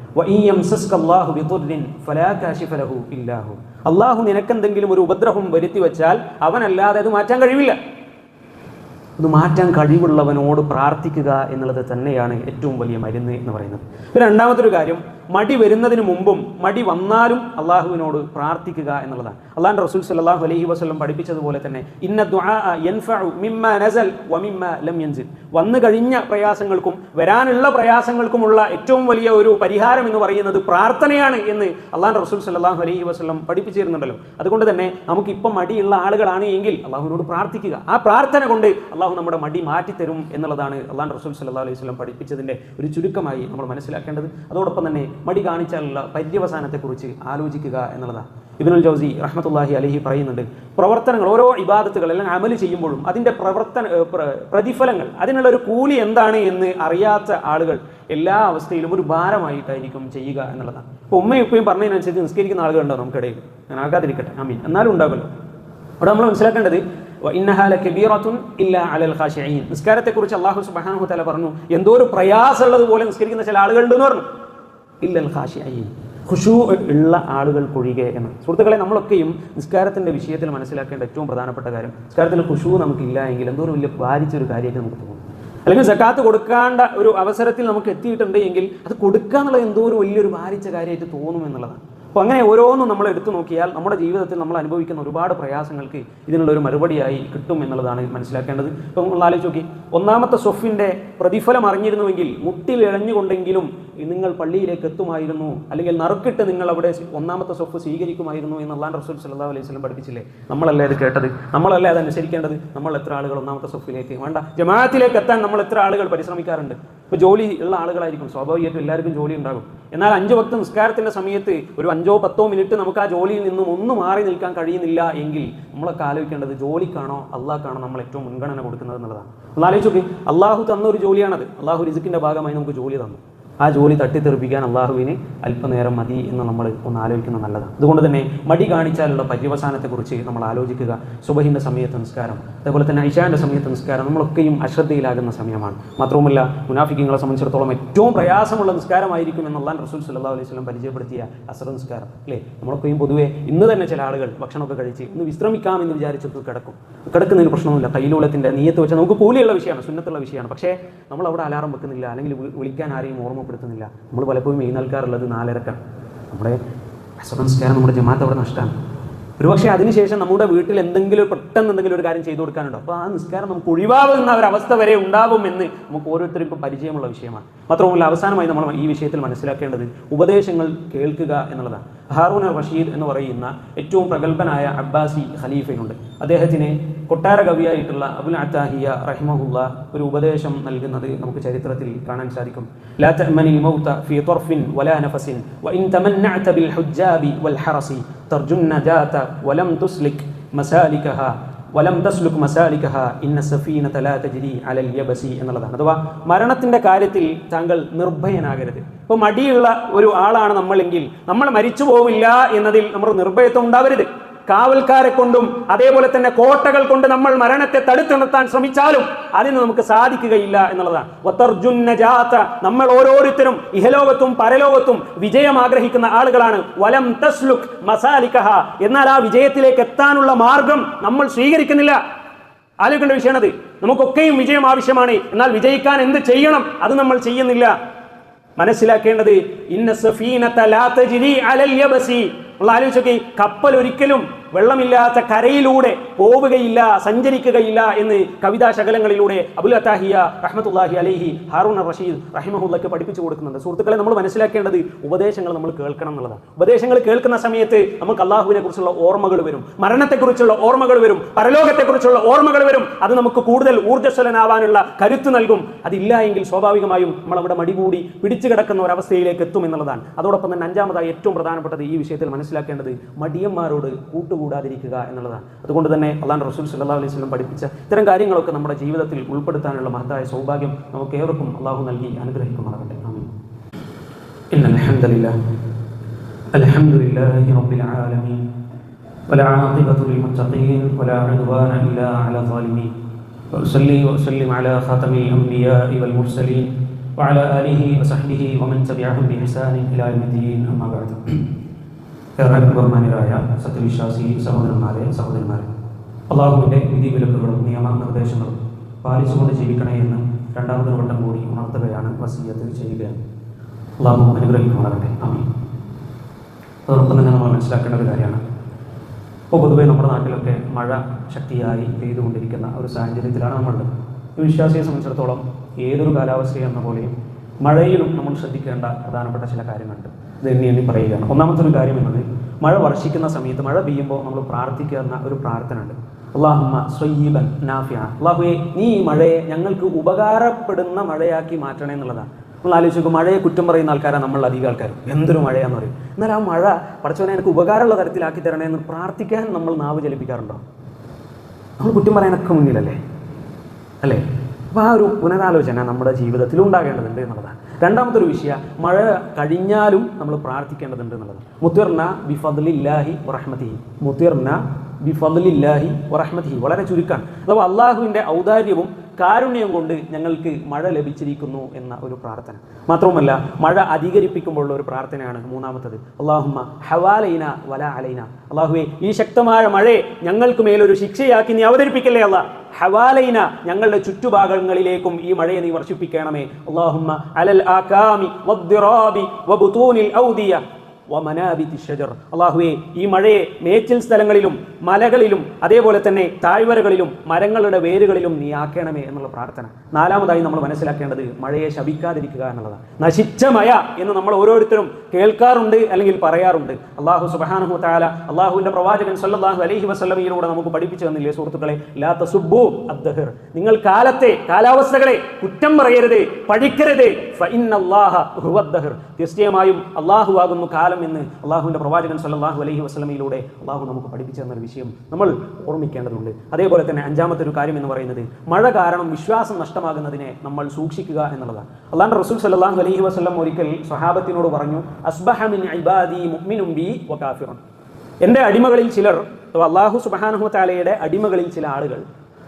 അള്ളാഹു നിനക്കെന്തെങ്കിലും ഒരു ഉപദ്രവം വരുത്തി വെച്ചാൽ അവനല്ലാതെ അത് മാറ്റാൻ കഴിവില്ല. അത് മാറ്റാൻ കഴിവുള്ളവനോട് പ്രാർത്ഥിക്കുക എന്നുള്ളത് തന്നെയാണ് ഏറ്റവും വലിയ മരുന്ന് എന്ന് പറയുന്നത്. രണ്ടാമത്തെ ഒരു കാര്യം മടി വരുന്നതിന് മുമ്പും മടി വന്നാലും അള്ളാഹുവിനോട് പ്രാർത്ഥിക്കുക എന്നുള്ളതാണ്. അള്ളാഹു റസൂൽ സല്ലല്ലാഹു അലൈഹി വസ്ലം പഠിപ്പിച്ചതുപോലെ തന്നെ ഇന്ന മിമ്മ നസൽ ലം വന്നു കഴിഞ്ഞ പ്രയാസങ്ങൾക്കും വരാനുള്ള പ്രയാസങ്ങൾക്കുമുള്ള ഏറ്റവും വലിയ ഒരു പരിഹാരം എന്ന് പറയുന്നത് പ്രാർത്ഥനയാണ് എന്ന് അള്ളാഹു റസൂൽ സല്ലല്ലാഹു അലൈഹി വസ്ലം പഠിപ്പിച്ചിരുന്നുണ്ടല്ലോ. അതുകൊണ്ട് തന്നെ നമുക്ക് ഇപ്പം മടിയുള്ള ആളുകളാണ് എങ്കിൽ അള്ളാഹുവിനോട് പ്രാർത്ഥിക്കുക. ആ പ്രാർത്ഥന കൊണ്ട് അള്ളാഹു നമ്മുടെ മടി മാറ്റിത്തരും എന്നുള്ളതാണ് അള്ളാഹു റസൂൽ സല്ലല്ലാഹു അലൈഹി വസ്ലം പഠിപ്പിച്ചതിന്റെ ഒരു ചുരുക്കമായി നമ്മൾ മനസ്സിലാക്കേണ്ടത്. അതോടൊപ്പം തന്നെ മടി കാണിച്ചാലുള്ള പര്യവസാനത്തെക്കുറിച്ച് ആലോചിക്കുക എന്നുള്ളതാണ് ഇബിനുൽ ജൗസി റഹ്മത്തുല്ലാഹി അലഹി പറയുന്നുണ്ട് പ്രവർത്തനങ്ങൾ ഓരോ ഇബാദത്തുകൾ അല്ലെങ്കിൽ അമൽ ചെയ്യുമ്പോഴും അതിന്റെ പ്രവർത്തന പ്രതിഫലങ്ങൾ അതിനുള്ള ഒരു കൂലി എന്താണ് എന്ന് അറിയാത്ത ആളുകൾ എല്ലാ അവസ്ഥയിലും ഒരു ഭാരമായിട്ടായിരിക്കും ചെയ്യുക എന്നുള്ളതാണ് ഇപ്പോൾ ഉമ്മയും ഉപ്പയും പറഞ്ഞതിനനുസരിച്ച് നിസ്കരിക്കുന്ന ആളുകളുണ്ടോ നമുക്കിടയിൽ? ഞാൻ ആകാതിരിക്കട്ടെ. അമീൻ എന്നാലും ഉണ്ടാകുമല്ലോ. അവിടെ നമ്മൾ മനസ്സിലാക്കേണ്ടത് നിസ്കാരത്തെക്കുറിച്ച് അള്ളാഹു സുബ്ഹാനഹു തല പറഞ്ഞു എന്തോ ഒരു പ്രയാസമുള്ളത് പോലെ നിസ്കരിക്കുന്ന ചില ആളുകളുണ്ടെന്ന് പറഞ്ഞു. ഇല്ലൽ ഹാഷിയായി ഖുഷു ഉള്ള ആളുകൾക്കൊഴികെ എന്ന്. സുഹൃത്തുക്കളെ നമ്മളൊക്കെയും നിസ്കാരത്തിന്റെ വിഷയത്തിൽ മനസ്സിലാക്കേണ്ട ഏറ്റവും പ്രധാനപ്പെട്ട കാര്യം നിസ്കാരത്തിൽ ഖുഷു നമുക്കില്ല എങ്കിൽ എന്തോ വലിയ ബാധിച്ചൊരു കാര്യമായിട്ട് നമുക്ക് തോന്നും. അല്ലെങ്കിൽ സക്കാത്ത് കൊടുക്കേണ്ട ഒരു അവസരത്തിൽ നമുക്ക് എത്തിയിട്ടുണ്ട് എങ്കിൽ അത് കൊടുക്കുക എന്നുള്ളത് എന്തോ ഒരു വലിയൊരു ഭാരിച്ച കാര്യമായിട്ട് തോന്നും എന്നുള്ളതാണ്. അപ്പോൾ അങ്ങനെ ഓരോന്നും നമ്മൾ എടുത്തു നോക്കിയാൽ നമ്മുടെ ജീവിതത്തിൽ നമ്മൾ അനുഭവിക്കുന്ന ഒരുപാട് പ്രയാസങ്ങൾക്ക് ഇതിനുള്ള ഒരു മറുപടിയായി കിട്ടും എന്നുള്ളതാണ് മനസ്സിലാക്കേണ്ടത്. ഇപ്പം നമ്മൾ ആലോചിച്ച് നോക്കി. ഒന്നാമത്തെ സൊഫിന്റെ പ്രതിഫലം അറിഞ്ഞിരുന്നുവെങ്കിൽ മുട്ടിൽ ഇഴഞ്ഞുകൊണ്ടെങ്കിലും നിങ്ങൾ പള്ളിയിലേക്ക് എത്തുമായിരുന്നു. അല്ലെങ്കിൽ നറുക്കിട്ട് നിങ്ങൾ അവിടെ ഒന്നാമത്തെ സ്വപ്പ് സ്വീകരിക്കുമായിരുന്നു എന്ന് അള്ളാൻ റസൂൽ സല്ലല്ലാഹു അലൈഹി സ്വലം പഠിപ്പിച്ചില്ലേ? നമ്മളല്ലേ അത് കേട്ടത്? നമ്മളല്ലേ അത് അനുസരിക്കേണ്ടത്? നമ്മൾ എത്ര ആളുകൾ ഒന്നാമത്തെ സ്വപ്പിലേക്ക് വേണ്ട. ജമാഅത്തിലേക്ക് എത്താൻ നമ്മൾ എത്ര ആളുകൾ പരിശ്രമിക്കാറുണ്ട്? ഇപ്പോൾ ജോലി ഉള്ള ആളുകളായിരിക്കും. സ്വാഭാവികമായിട്ടും എല്ലാവർക്കും ജോലി ഉണ്ടാകും. എന്നാൽ അഞ്ച് പത്ത് നിസ്കാരത്തിന്റെ സമയത്ത് ഒരു അഞ്ചോ പത്തോ മിനിറ്റ് നമുക്ക് ആ ജോലിയിൽ നിന്നും ഒന്ന് മാറി നിൽക്കാൻ കഴിയുന്നില്ല എങ്കിൽ നമ്മളൊക്കെ ആലോചിക്കേണ്ടത് ജോലിക്കാണോ അള്ളാഹ്ക്കാണോ നമ്മൾ ഏറ്റവും മുൻഗണന കൊടുക്കുന്നത് എന്നുള്ളതാണ്. ഒന്ന് ആലോചിച്ച് അള്ളാഹു തന്ന ഒരു ജോലിയാണത്. അള്ളാഹു റിസിക്കിന്റെ ഭാഗമായി നമുക്ക് ജോലി തന്നു. ആ ജോലി തട്ടിത്തെറിപ്പിക്കാൻ അള്ളാഹുവിന് അല്പനേരം മതി എന്ന് നമ്മൾ ഒന്ന് ആലോചിക്കുന്നത് നല്ലതാണ്. അതുകൊണ്ട് തന്നെ മടി കാണിച്ചാലുള്ള പര്യവസാനത്തെക്കുറിച്ച് നമ്മൾ ആലോചിക്കുക. സുബഹിന്റെ സമയത്ത് നിസ്കാരം അതേപോലെ തന്നെ ഐഷാന്റെ സമയത്ത് നിസ്കാരം നമ്മളൊക്കെയും അശ്രദ്ധയിലാകുന്ന സമയമാണ്. മാത്രവുമല്ല മുനാഫിക്കങ്ങളെ സംബന്ധിച്ചിടത്തോളം ഏറ്റവും പ്രയാസമുള്ള നിസ്കാരമായിരിക്കും എന്നുള്ള റസൂൽ സല്ലാ അലൈഹി സ്വലം പരിചയപ്പെടുത്തിയ അസർ നിസ്കാരം അല്ലേ? നമ്മളൊക്കെയും പൊതുവേ ഇന്ന് തന്നെ ചില ആളുകൾ ഭക്ഷണമൊക്കെ കഴിച്ച് ഒന്ന് വിശ്രമിക്കാമെന്ന് വിചാരിച്ചിട്ട് കിടക്കും. കിടക്കുന്നതിന് പ്രശ്നമൊന്നുമില്ല. കയ്യിലൂലത്തിന്റെ നീയത്ത് വെച്ചാൽ നമുക്ക് കൂലിയുള്ള വിഷയമാണ് സുന്നത്തുള്ള വിഷയമാണ്. പക്ഷേ നമ്മൾ അവിടെ അലാറം വെക്കുന്നില്ല അല്ലെങ്കിൽ വിളിക്കാൻ ആരെയും ഓർമ്മപ്പെടുത്തുന്നില്ല നമ്മൾ പലപ്പോഴും ഈ എഴുന്നേൽക്കാറുള്ളത് നാലരക്കാണ്. നമ്മുടെ അസംസ്കാരം നമ്മുടെ ജമാഅത്ത് അവിടെ നഷ്ടമാണ്. ഒരുപക്ഷെ അതിനുശേഷം നമ്മുടെ വീട്ടിൽ എന്തെങ്കിലും പെട്ടെന്ന് എന്തെങ്കിലും ഒരു കാര്യം ചെയ്തു കൊടുക്കാനുണ്ടോ? അപ്പോൾ ആ നിസ്കാരം നമുക്ക് ഒഴിവാകുന്ന ഒരവസ്ഥ വരെ ഉണ്ടാവും എന്ന് നമുക്ക് ഓരോരുത്തർക്കും പരിചയമുള്ള വിഷയമാണ്. മാത്രമല്ല അവസാനമായി നമ്മൾ ഈ വിഷയത്തിൽ മനസ്സിലാക്കേണ്ടത് ഉപദേശങ്ങൾ കേൾക്കുക എന്നുള്ളതാണ്. ഹാറൂൻ റഷീദ് എന്ന് പറയുന്ന ഏറ്റവും പ്രഗത്ഭനായ അബ്ബാസി ഖലീഫയുണ്ട്. അദ്ദേഹത്തിന് കൊട്ടാര കവിയായിട്ടുള്ള അബുൽ അത്താഹിയ റഹിമഹുല്ല ഒരു ഉപദേശം നൽകുന്നത് നമുക്ക് ചരിത്രത്തിൽ കാണാൻ സാധിക്കും. ലാ തഅ്മനിൽ മൗത ഫീ ത്വർഫിൻ വലാ നഫസിൻ വഇൻ തമന്നഅത ബിൽ ഹുജ്ജാബി വൽ ഹറസി തർജുൻ നജാത വലം തുസ്ലിക് മസാലികഹ വലം തസ്ലുക് മസാലികഹ ഇന്ന സഫീന ലാ തജ്രി അലൽ യബസി എന്നുള്ളതാണ്. അഥവാ മരണത്തിന്റെ കാര്യത്തിൽ താങ്കൾ നിർഭയനാകരുത്. ഇപ്പോൾ മടിയുള്ള ഒരു ആളാണ് നമ്മളെങ്കിൽ നമ്മൾ മരിച്ചു പോവില്ല എന്നതിൽ നമ്മൾ നിർഭയത്വം ഉണ്ടാവരുത്. കാവൽക്കാരെ കൊണ്ടും അതേപോലെ തന്നെ കോട്ടകൾ കൊണ്ട് നമ്മൾ മരണത്തെ തടുത്തു നിർത്താൻ ശ്രമിച്ചാലും അതിന് നമുക്ക് സാധിക്കുകയില്ല എന്നുള്ളതാണ്. നമ്മൾ ഓരോരുത്തരും ഇഹലോകത്തും പരലോകത്തും വിജയം ആഗ്രഹിക്കുന്ന ആളുകളാണ്. വലം തസ്ലുക് മസാലിക്കഹ എന്നാൽ ആ വിജയത്തിലേക്ക് എത്താനുള്ള മാർഗം നമ്മൾ സ്വീകരിക്കുന്നില്ല. ആലോചിക്കേണ്ട വിഷയമാണത്. നമുക്കൊക്കെയും വിജയം ആവശ്യമാണ്. എന്നാൽ വിജയിക്കാൻ എന്ത് ചെയ്യണം? അത് നമ്മൾ ചെയ്യുന്നില്ല. മനസ്സിലാക്കേണ്ടത് ഇന്ന സഫീനത്തലാത്ത ജിരി അലൽ യബസി. നമ്മൾ ആലോചിച്ചൊക്കെ കപ്പൽ ഒരിക്കലും വെള്ളമില്ലാത്ത കരയിലൂടെ പോവുകയില്ല സഞ്ചരിക്കുകയില്ല എന്ന് കവിതാ ശകലങ്ങളിലൂടെ അബുൽ അത്താഹിയ റഹ്മത്തുല്ലാഹി അലഹി ഹാറൂൺ റഷീദ് റഹിമഹുല്ലക്ക് പഠിപ്പിച്ചു കൊടുക്കുന്നുണ്ട്. സുഹൃത്തുക്കളെ നമ്മൾ മനസ്സിലാക്കേണ്ടത് ഉപദേശങ്ങൾ നമ്മൾ കേൾക്കണം എന്നുള്ളതാണ്. ഉപദേശങ്ങൾ കേൾക്കുന്ന സമയത്ത് നമുക്ക് അള്ളാഹുവിനെ കുറിച്ചുള്ള ഓർമ്മകൾ വരും. മരണത്തെക്കുറിച്ചുള്ള ഓർമ്മകൾ വരും. പരലോകത്തെക്കുറിച്ചുള്ള ഓർമ്മകൾ വരും. അത് നമുക്ക് കൂടുതൽ ഊർജസ്വലനാവാനുള്ള കരുത്ത് നൽകും. അതില്ല എങ്കിൽ സ്വാഭാവികമായും നമ്മൾ അവിടെ മടികൂടി പിടിച്ചു കിടക്കുന്ന ഒരവസ്ഥയിലേക്ക് എത്തും എന്നുള്ളതാണ്. അതോടൊപ്പം തന്നെ അഞ്ചാമതായി ഏറ്റവും പ്രധാനപ്പെട്ടത് ഈ വിഷയത്തിൽ മനസ്സിലാക്കേണ്ടത് മടിയന്മാരോട് കൂട്ടുകൂടാതിരിക്കുക എന്നുള്ളതാണ് അതുകൊണ്ട് തന്നെ അള്ളാൻ റസൂൽ സല്ലാ അലൈഹി സ്വലം പഠിപ്പിച്ച ഇത്തരം കാര്യങ്ങളൊക്കെ നമ്മുടെ ജീവിതത്തിൽ ഉൾപ്പെടുത്താനുള്ള മഹത്തായ സൗഭാഗ്യം നമുക്ക് ഏവർക്കും അള്ളാഹു നൽകി അനുഗ്രഹിക്കുമാറാകട്ടെ ആമീൻ إن الحمد لله الحمد لله رب العالمين والعاقبة للمتقين ولا عدوان إلا على الظالمين وأصلي وأسلم على خاتم الأنبياء والمرسلين وعلى آله وصحبه ومن تبعهم بإحسان إلى يوم الدين أما بعد ഏറെ ബഹുമാനരായ സത്യവിശ്വാസി സഹോദരന്മാരെ സഹോദരന്മാരെ അള്ളാഹുവിന്റെ വിധിവിലക്കുകളും നിയമനിർദ്ദേശങ്ങളും പാലിച്ചുകൊണ്ട് ജീവിക്കണേ എന്ന് രണ്ടാമതൊരു വട്ടം കൂടി ഉണർത്തുകയാണ് വസീയത്തിൽ ചെയ്യുകയാണ്. അള്ളാഹു അനുഗ്രഹിക്കുമാറാകട്ടെ. ആമീൻ. അതോടൊപ്പം തന്നെ നമ്മൾ മനസ്സിലാക്കേണ്ട ഒരു കാര്യമാണ്. ഇപ്പോൾ പൊതുവെ നമ്മുടെ നാട്ടിലൊക്കെ മഴ ശക്തിയായി പെയ്തുകൊണ്ടിരിക്കുന്ന ഒരു സാഹചര്യത്തിലാണ് നമ്മളുടെ. വിശ്വാസിയെ സംബന്ധിച്ചിടത്തോളം ഏതൊരു കാലാവസ്ഥയും എന്ന പോലെയും മഴയിലും നമ്മൾ ശ്രദ്ധിക്കേണ്ട പ്രധാനപ്പെട്ട ചില കാര്യങ്ങളുണ്ട്. എണ്ണി പറയുകയാണ് ഒന്നാമത്തെ ഒരു കാര്യം എന്നത് മഴ വർഷിക്കുന്ന സമയത്ത് മഴ പെയ്യുമ്പോൾ നമ്മൾ പ്രാർത്ഥിക്കുന്ന ഒരു പ്രാർത്ഥന ഉണ്ട് അള്ളാഹുമ്മ അള്ളാഹുവെ നീ ഈ മഴയെ ഞങ്ങൾക്ക് ഉപകാരപ്പെടുന്ന മഴയാക്കി മാറ്റണേ എന്നുള്ളതാണ്. നമ്മൾ ആലോചിച്ച് നോക്കും മഴയെ കുറ്റം പറയുന്ന ആൾക്കാരാണ് നമ്മൾ അധികം ആൾക്കാർ. എന്തൊരു മഴയാന്ന് പറയും. എന്നാൽ ആ മഴ പഠിച്ചവനെ എനിക്ക് ഉപകാരമുള്ള തരത്തിലാക്കി തരണേ എന്ന് പ്രാർത്ഥിക്കാൻ നമ്മൾ നാവ് ചലിപ്പിക്കാറുണ്ടോ? നമ്മൾ കുറ്റം പറയാനൊക്കെ മുന്നിലല്ലേ? അല്ലേ? അപ്പോൾ ആ ഒരു പുനരാലോചന നമ്മുടെ ജീവിതത്തിൽ ഉണ്ടാകേണ്ടതുണ്ട് എന്നുള്ളതാണ്. രണ്ടാമത്തെ ഒരു വിഷയം മഴ കഴിഞ്ഞാലും നമ്മൾ പ്രാർത്ഥിക്കേണ്ടതുണ്ട് എന്നുള്ളത്. മുത്തിർന ബിഫദ്ലില്ലാഹി വറഹ്മതിഹി മുത്തിർന ബിഫദ്ലില്ലാഹി വറഹ്മതിഹി വളരെ ചുരുക്കാണ്. അഥവാ അള്ളാഹുവിന്റെ ഔദാര്യവും കാരുണ്യം കൊണ്ട് ഞങ്ങൾക്ക് മഴ ലഭിച്ചിരിക്കുന്നു എന്ന ഒരു പ്രാർത്ഥന. മാത്രവുമല്ല മഴ അധികരിപ്പിക്കുമ്പോഴുള്ള ഒരു പ്രാർത്ഥനയാണ് മൂന്നാമത്തത്. അള്ളാഹുമ്മ ഹവാലൈന വല അലൈന. അള്ളാഹുവെ ഈ ശക്തമായ മഴയെ ഞങ്ങൾക്ക് മേലൊരു ശിക്ഷയാക്കി നീ അവതരിപ്പിക്കല്ലേ അല്ല? ഹവാലൈന ഞങ്ങളുടെ ചുറ്റുഭാഗങ്ങളിലേക്കും ഈ മഴയെ നീ വർഷിപ്പിക്കണമേ. അള്ളാഹുമ്മ അലൽ ആകാമി വദ്ദിറാബി ഷജർ. അള്ളാഹുവെ ഈ മഴയെ മേച്ചിൽ സ്ഥലങ്ങളിലും മലകളിലും അതേപോലെ തന്നെ താഴ്വരകളിലും മരങ്ങളുടെ വേരുകളിലും നീ ആക്കണമേ എന്നുള്ള പ്രാർത്ഥന. നാലാമതായി നമ്മൾ മനസ്സിലാക്കേണ്ടത് മഴയെ ശപിക്കാതിരിക്കുക എന്നുള്ളതാണ്. നശിച്ച മഴ എന്ന് നമ്മൾ ഓരോരുത്തരും കേൾക്കാറുണ്ട് അല്ലെങ്കിൽ പറയാറുണ്ട്. അള്ളാഹു സുബാനഹു താല അള്ളാഹുവിന്റെ പ്രവാചകൻ സല്ലാഹു അലഹി വസ്ലമിയിലൂടെ നമുക്ക് പഠിപ്പിച്ചു തന്നില്ലേ സുഹൃത്തുക്കളെ? ലാത്ത സുബു അദ്ദഹിർ. നിങ്ങൾ കാലത്തെ കാലാവസ്ഥകളെ കുറ്റം പറയരുത് പഠിക്കരുത്. തീർച്ചയായും അള്ളാഹു ആകുന്നു കാലം എന്ന് അള്ളാഹുവിന്റെ പ്രവാചകൻ സല്ലല്ലാഹു അലൈഹി വസ്ലമയിലൂടെ അള്ളാഹു നമുക്ക് പഠിപ്പിച്ചു തന്നൊരു വിഷയം നമ്മൾ ഓർമ്മിക്കേണ്ടതുണ്ട്. അതേപോലെ തന്നെ അഞ്ചാമത്തെ ഒരു കാര്യം എന്ന് പറയുന്നത് മഴ കാരണം വിശ്വാസം നഷ്ടമാകുന്നതിനെ നമ്മൾ സൂക്ഷിക്കുക എന്നുള്ളതാണ്. അള്ളാഹുന്റെ റസൂൽ സല്ലല്ലാഹു അലൈഹി വസ്ലം ഒരിക്കൽ സ്വഹാബത്തിനോട് പറഞ്ഞു അസ്ബഹ മിൻ ഇബാദി മുഅ്മിനും ബി എന്റെ അടിമകളിൽ ചിലർ അള്ളാഹു സുബഹാനഹു താലയുടെ അടിമകളിൽ ചില ആളുകൾ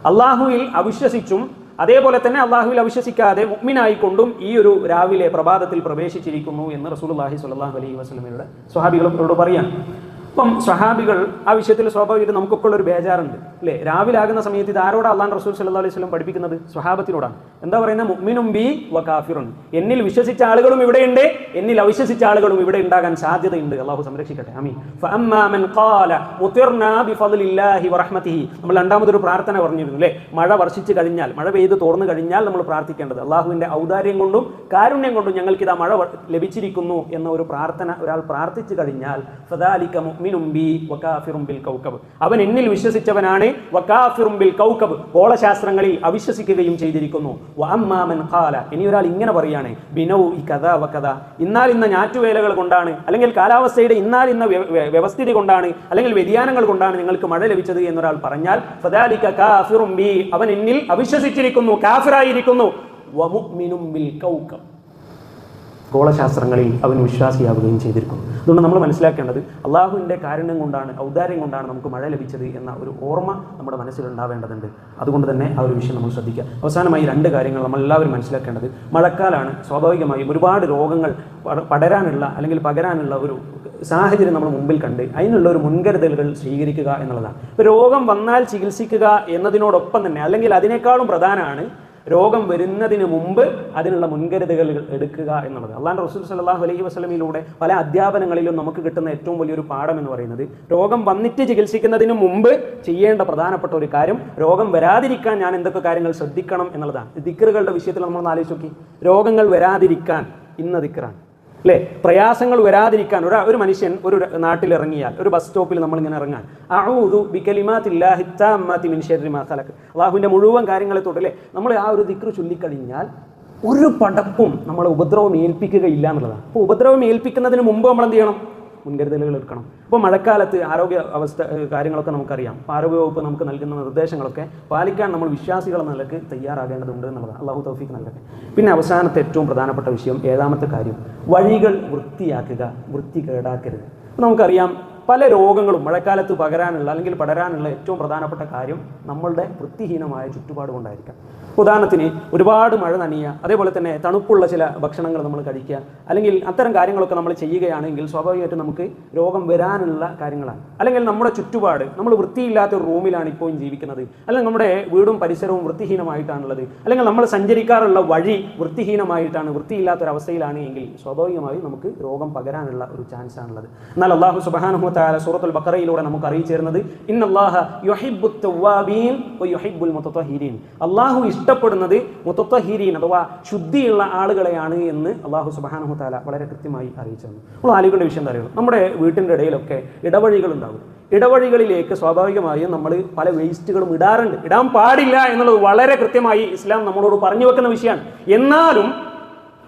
അള്ളാഹുവിൽ അവിശ്വസിച്ചും അതേപോലെ തന്നെ അള്ളാഹുവിൽ അവിശ്വസിക്കാതെ മുഗ്മിനായിക്കൊണ്ടും ഈ ഒരു രാവിലെ പ്രഭാതത്തിൽ പ്രവേശിച്ചിരിക്കുന്നു എന്ന് റസൂൽ അള്ളാഹി സ്വല്ലല്ലാഹു അലൈഹി വസ്ലമയുടെ സ്വഹാബികളും അവരോട് പറയാം അപ്പം സ്വഹാബികൾ ആ വിഷയത്തിൽ സ്വാഭാവികമായിട്ട് നമുക്കൊക്കെ ഉള്ള ഒരു ബേജാറുണ്ട് അല്ലേ? രാവിലെ ആകുന്ന സമയത്ത് ഇത് ആരോടാ അള്ളാൻ റസൂൽ സല്ലല്ലാഹു അലൈഹി സ്വലം പഠിപ്പിക്കുന്നത്? സ്വഹാബത്തിനോടാണ്. എന്താ പറയുന്ന? മുഅ്മിനും ബി വ കാഫിറുൻ എന്നിൽ വിശ്വസിച്ച ആളുകളും ഇവിടെയുണ്ട് എന്നിൽ അവിശ്വസിച്ച ആളുകളും ഇവിടെ ഉണ്ടാകാൻ സാധ്യതയുണ്ട്. അള്ളാഹു സംരക്ഷിക്കട്ടെ. ആമീൻ. ഫഅമ്മാ മൻ ഖാല മുതിർനാ ബിഫദ്ലില്ലാഹി വറഹ്മതിഹി നമ്മൾ രണ്ടാമതൊരു പ്രാർത്ഥന പറഞ്ഞിരുന്നു അല്ലേ? മഴ വർഷിച്ചു കഴിഞ്ഞാൽ മഴ പെയ്ത് തോർന്നു കഴിഞ്ഞാൽ നമ്മൾ പ്രാർത്ഥിക്കേണ്ടത്. അള്ളാഹുവിന്റെ ഔദാര്യം കൊണ്ടും കാരുണ്യം കൊണ്ടും ഞങ്ങൾക്ക് ഇതാ മഴ ലഭിച്ചിരിക്കുന്നു എന്ന ഒരു പ്രാർത്ഥന ഒരാൾ പ്രാർത്ഥിച്ചു കഴിഞ്ഞാൽ സദാലിക്ക അവൻ എന്നിൽ വിശ്വസിച്ചവനാണ് വകാഫിറും ബിൽ കൗക്കബ് ഗോളശാസ്ത്രങ്ങളിൽ അവിശ്വസിക്കുകയും ചെയ്തിരിക്കുന്നു. ഖാല. ഇനി ഒരാൾ ഇങ്ങനെ പറയാണ് ബിനൗ ഈ കഥ വക്കഥ ഇന്നാൽ ഇന്ന ഞാറ്റുവേലകൾ കൊണ്ടാണ് അല്ലെങ്കിൽ കാലാവസ്ഥയുടെ ഇന്നാൽ ഇന്ന വ്യ- വ്യ- വ്യവസ്ഥിതി കൊണ്ടാണ് അല്ലെങ്കിൽ വ്യതിയാനങ്ങൾ കൊണ്ടാണ് നിങ്ങൾക്ക് മഴ ലഭിച്ചത് എന്നൊരാൾ പറഞ്ഞാൽ ഫദാലിക അവൻ എന്നിൽ അവിശ്വസിച്ചിരിക്കുന്നു കാഫിറായിരിക്കുന്നു. ബിൽ ഗോളശാസ്ത്രങ്ങളിൽ അവൻ വിശ്വാസിയാവുകയും ചെയ്തിരിക്കുന്നു. അതുകൊണ്ട് നമ്മൾ മനസ്സിലാക്കേണ്ടത് അള്ളാഹുവിന്റെ കാരുണ്യം കൊണ്ടാണ് ഔദാര്യം കൊണ്ടാണ് നമുക്ക് മഴ ലഭിച്ചത് എന്ന ഒരു ഓർമ്മ നമ്മുടെ മനസ്സിലുണ്ടാവേണ്ടതുണ്ട്. അതുകൊണ്ട് തന്നെ ആ ഒരു വിഷയം നമ്മൾ ശ്രദ്ധിക്കുക. അവസാനമായി രണ്ട് കാര്യങ്ങൾ നമ്മൾ എല്ലാവരും മനസ്സിലാക്കേണ്ടത്. മഴക്കാലാണ് സ്വാഭാവികമായും ഒരുപാട് രോഗങ്ങൾ പടരാനുള്ള അല്ലെങ്കിൽ പകരാനുള്ള ഒരു സാഹചര്യം നമ്മൾ മുമ്പിൽ കണ്ട് അതിനുള്ള ഒരു മുൻകരുതലുകൾ സ്വീകരിക്കുക എന്നുള്ളതാണ്. രോഗം വന്നാൽ ചികിത്സിക്കുക എന്നതിനോടൊപ്പം തന്നെ അല്ലെങ്കിൽ അതിനേക്കാളും പ്രധാനമാണ് രോഗം വരുന്നതിന് മുമ്പ് അതിനുള്ള മുൻകരുതലുകൾ എടുക്കുക എന്നുള്ളത്. അള്ളാഹ് റസൂൽ സല്ലല്ലാഹു അലൈഹി വസ്ലമിലൂടെ പല അധ്യാപനങ്ങളിലും നമുക്ക് കിട്ടുന്ന ഏറ്റവും വലിയൊരു പാഠം എന്ന് പറയുന്നത് രോഗം വന്നിട്ട് ചികിത്സിക്കുന്നതിന് മുമ്പ് ചെയ്യേണ്ട പ്രധാനപ്പെട്ട ഒരു കാര്യം രോഗം വരാതിരിക്കാൻ ഞാൻ എന്തൊക്കെ കാര്യങ്ങൾ ശ്രദ്ധിക്കണം എന്നുള്ളതാണ്. ദിക്കറുകളുടെ വിഷയത്തിൽ നമ്മൾ ആലോചിച്ച് നോക്കി. രോഗങ്ങൾ വരാതിരിക്കാൻ ഇന്ന ദിക്കറാണ് അല്ലേ? പ്രയാസങ്ങൾ വരാതിരിക്കാൻ ഒരു ഒരു മനുഷ്യൻ ഒരു നാട്ടിൽ ഇറങ്ങിയാൽ ഒരു ബസ് സ്റ്റോപ്പിൽ നമ്മൾ ഇങ്ങനെ ഇറങ്ങാൻ അഊദു ബിക്കലിമാത്തില്ലാഹിത്താമാത്തി താമ്മാതി മിൻ ശർരി മാ ഖലഖ്. അള്ളാഹുവിന്റെ മുഴുവൻ കാര്യങ്ങളെ തൊട്ടല്ലേ നമ്മൾ ആ ഒരു ദിക്ർ ചൊല്ലിക്കഴിഞ്ഞാൽ ഒരു പടപ്പും നമ്മളെ ഉപദ്രവം ഏൽപ്പിക്കുകയില്ല എന്നുള്ളതാണ്. അപ്പോൾ ഉപദ്രവം ഏൽപ്പിക്കുന്നതിന് മുമ്പ് നമ്മൾ എന്ത് ചെയ്യണം? മുൻകരുതലുകൾ എടുക്കണം. അപ്പോൾ മഴക്കാലത്ത് ആരോഗ്യ അവസ്ഥ കാര്യങ്ങളൊക്കെ നമുക്കറിയാം. അപ്പോൾ ആരോഗ്യവകുപ്പ് നമുക്ക് നൽകുന്ന നിർദ്ദേശങ്ങളൊക്കെ പാലിക്കാൻ നമ്മൾ വിശ്വാസികൾ നിലയ്ക്ക് തയ്യാറാകേണ്ടതുണ്ട് എന്നുള്ളതാണ്. അള്ളാഹു തൗഫീഖ് നൽകട്ടെ. പിന്നെ അവസാനത്തെ ഏറ്റവും പ്രധാനപ്പെട്ട വിഷയം ഏഴാമത്തെ കാര്യം വഴികൾ വൃത്തിയാക്കുക വൃത്തി കേടാക്കരുത്. നമുക്കറിയാം പല രോഗങ്ങളും മഴക്കാലത്ത് പകരാനുള്ള അല്ലെങ്കിൽ പടരാനുള്ള ഏറ്റവും പ്രധാനപ്പെട്ട കാര്യം നമ്മളുടെ വൃത്തിഹീനമായ ചുറ്റുപാട് കൊണ്ടായിരിക്കാം. ഉദാഹരണത്തിന് ഒരുപാട് മഴ നനയുക അതേപോലെ തന്നെ തണുപ്പുള്ള ചില ഭക്ഷണങ്ങൾ നമ്മൾ കഴിക്കുക അല്ലെങ്കിൽ അത്തരം കാര്യങ്ങളൊക്കെ നമ്മൾ ചെയ്യുകയാണെങ്കിൽ സ്വാഭാവികമായിട്ടും നമുക്ക് രോഗം വരാനുള്ള കാര്യങ്ങളാണ്. അല്ലെങ്കിൽ നമ്മുടെ ചുറ്റുപാട് നമ്മൾ വൃത്തിയില്ലാത്ത ഒരു റൂമിലാണ് ഇപ്പോഴും ജീവിക്കുന്നത്. അല്ലെങ്കിൽ നമ്മുടെ വീടും പരിസരവും വൃത്തിഹീനമായിട്ടാണുള്ളത്. അല്ലെങ്കിൽ നമ്മൾ സഞ്ചരിക്കാറുള്ള വഴി വൃത്തിഹീനമായിട്ടാണ് വൃത്തിയില്ലാത്തൊരവസ്ഥയിലാണ് എങ്കിൽ സ്വാഭാവികമായും നമുക്ക് രോഗം പകരാനുള്ള ഒരു ചാൻസ് ആണുള്ളത് എന്നാൽ അള്ളാഹു സുബാനുഹു താല സൂറത്തുൽ ബക്കറയിലൂടെ നമുക്ക് അറിയിച്ചു തരുന്നത് ഇന്നല്ലാഹ യുഹിബ്ബു വ യുഹിബ്ബുൽ മുത്തത്വഹീരീൻ അള്ളാഹു ഇഷ്ടപ്പെടുന്നത് മുത്തത്വഹീരീൻ അഥവാ ശുദ്ധിയുള്ള ആളുകളെയാണ് എന്ന് അള്ളാഹു സുബാനഹു താല വളരെ കൃത്യമായി അറിയിച്ചു തന്നു നമ്മൾ ആലോചിക്കേണ്ട വിഷയം അറിയുള്ളൂ നമ്മുടെ വീട്ടിന്റെ ഇടയിലൊക്കെ ഇടവഴികൾ ഉണ്ടാകും ഇടവഴികളിലേക്ക് സ്വാഭാവികമായും നമ്മൾ പല വേസ്റ്റുകളും ഇടാറുണ്ട്. ഇടാൻ പാടില്ല എന്നുള്ളത് വളരെ കൃത്യമായി ഇസ്ലാം നമ്മളോട് പറഞ്ഞു വെക്കുന്ന വിഷയമാണ്. എന്നാലും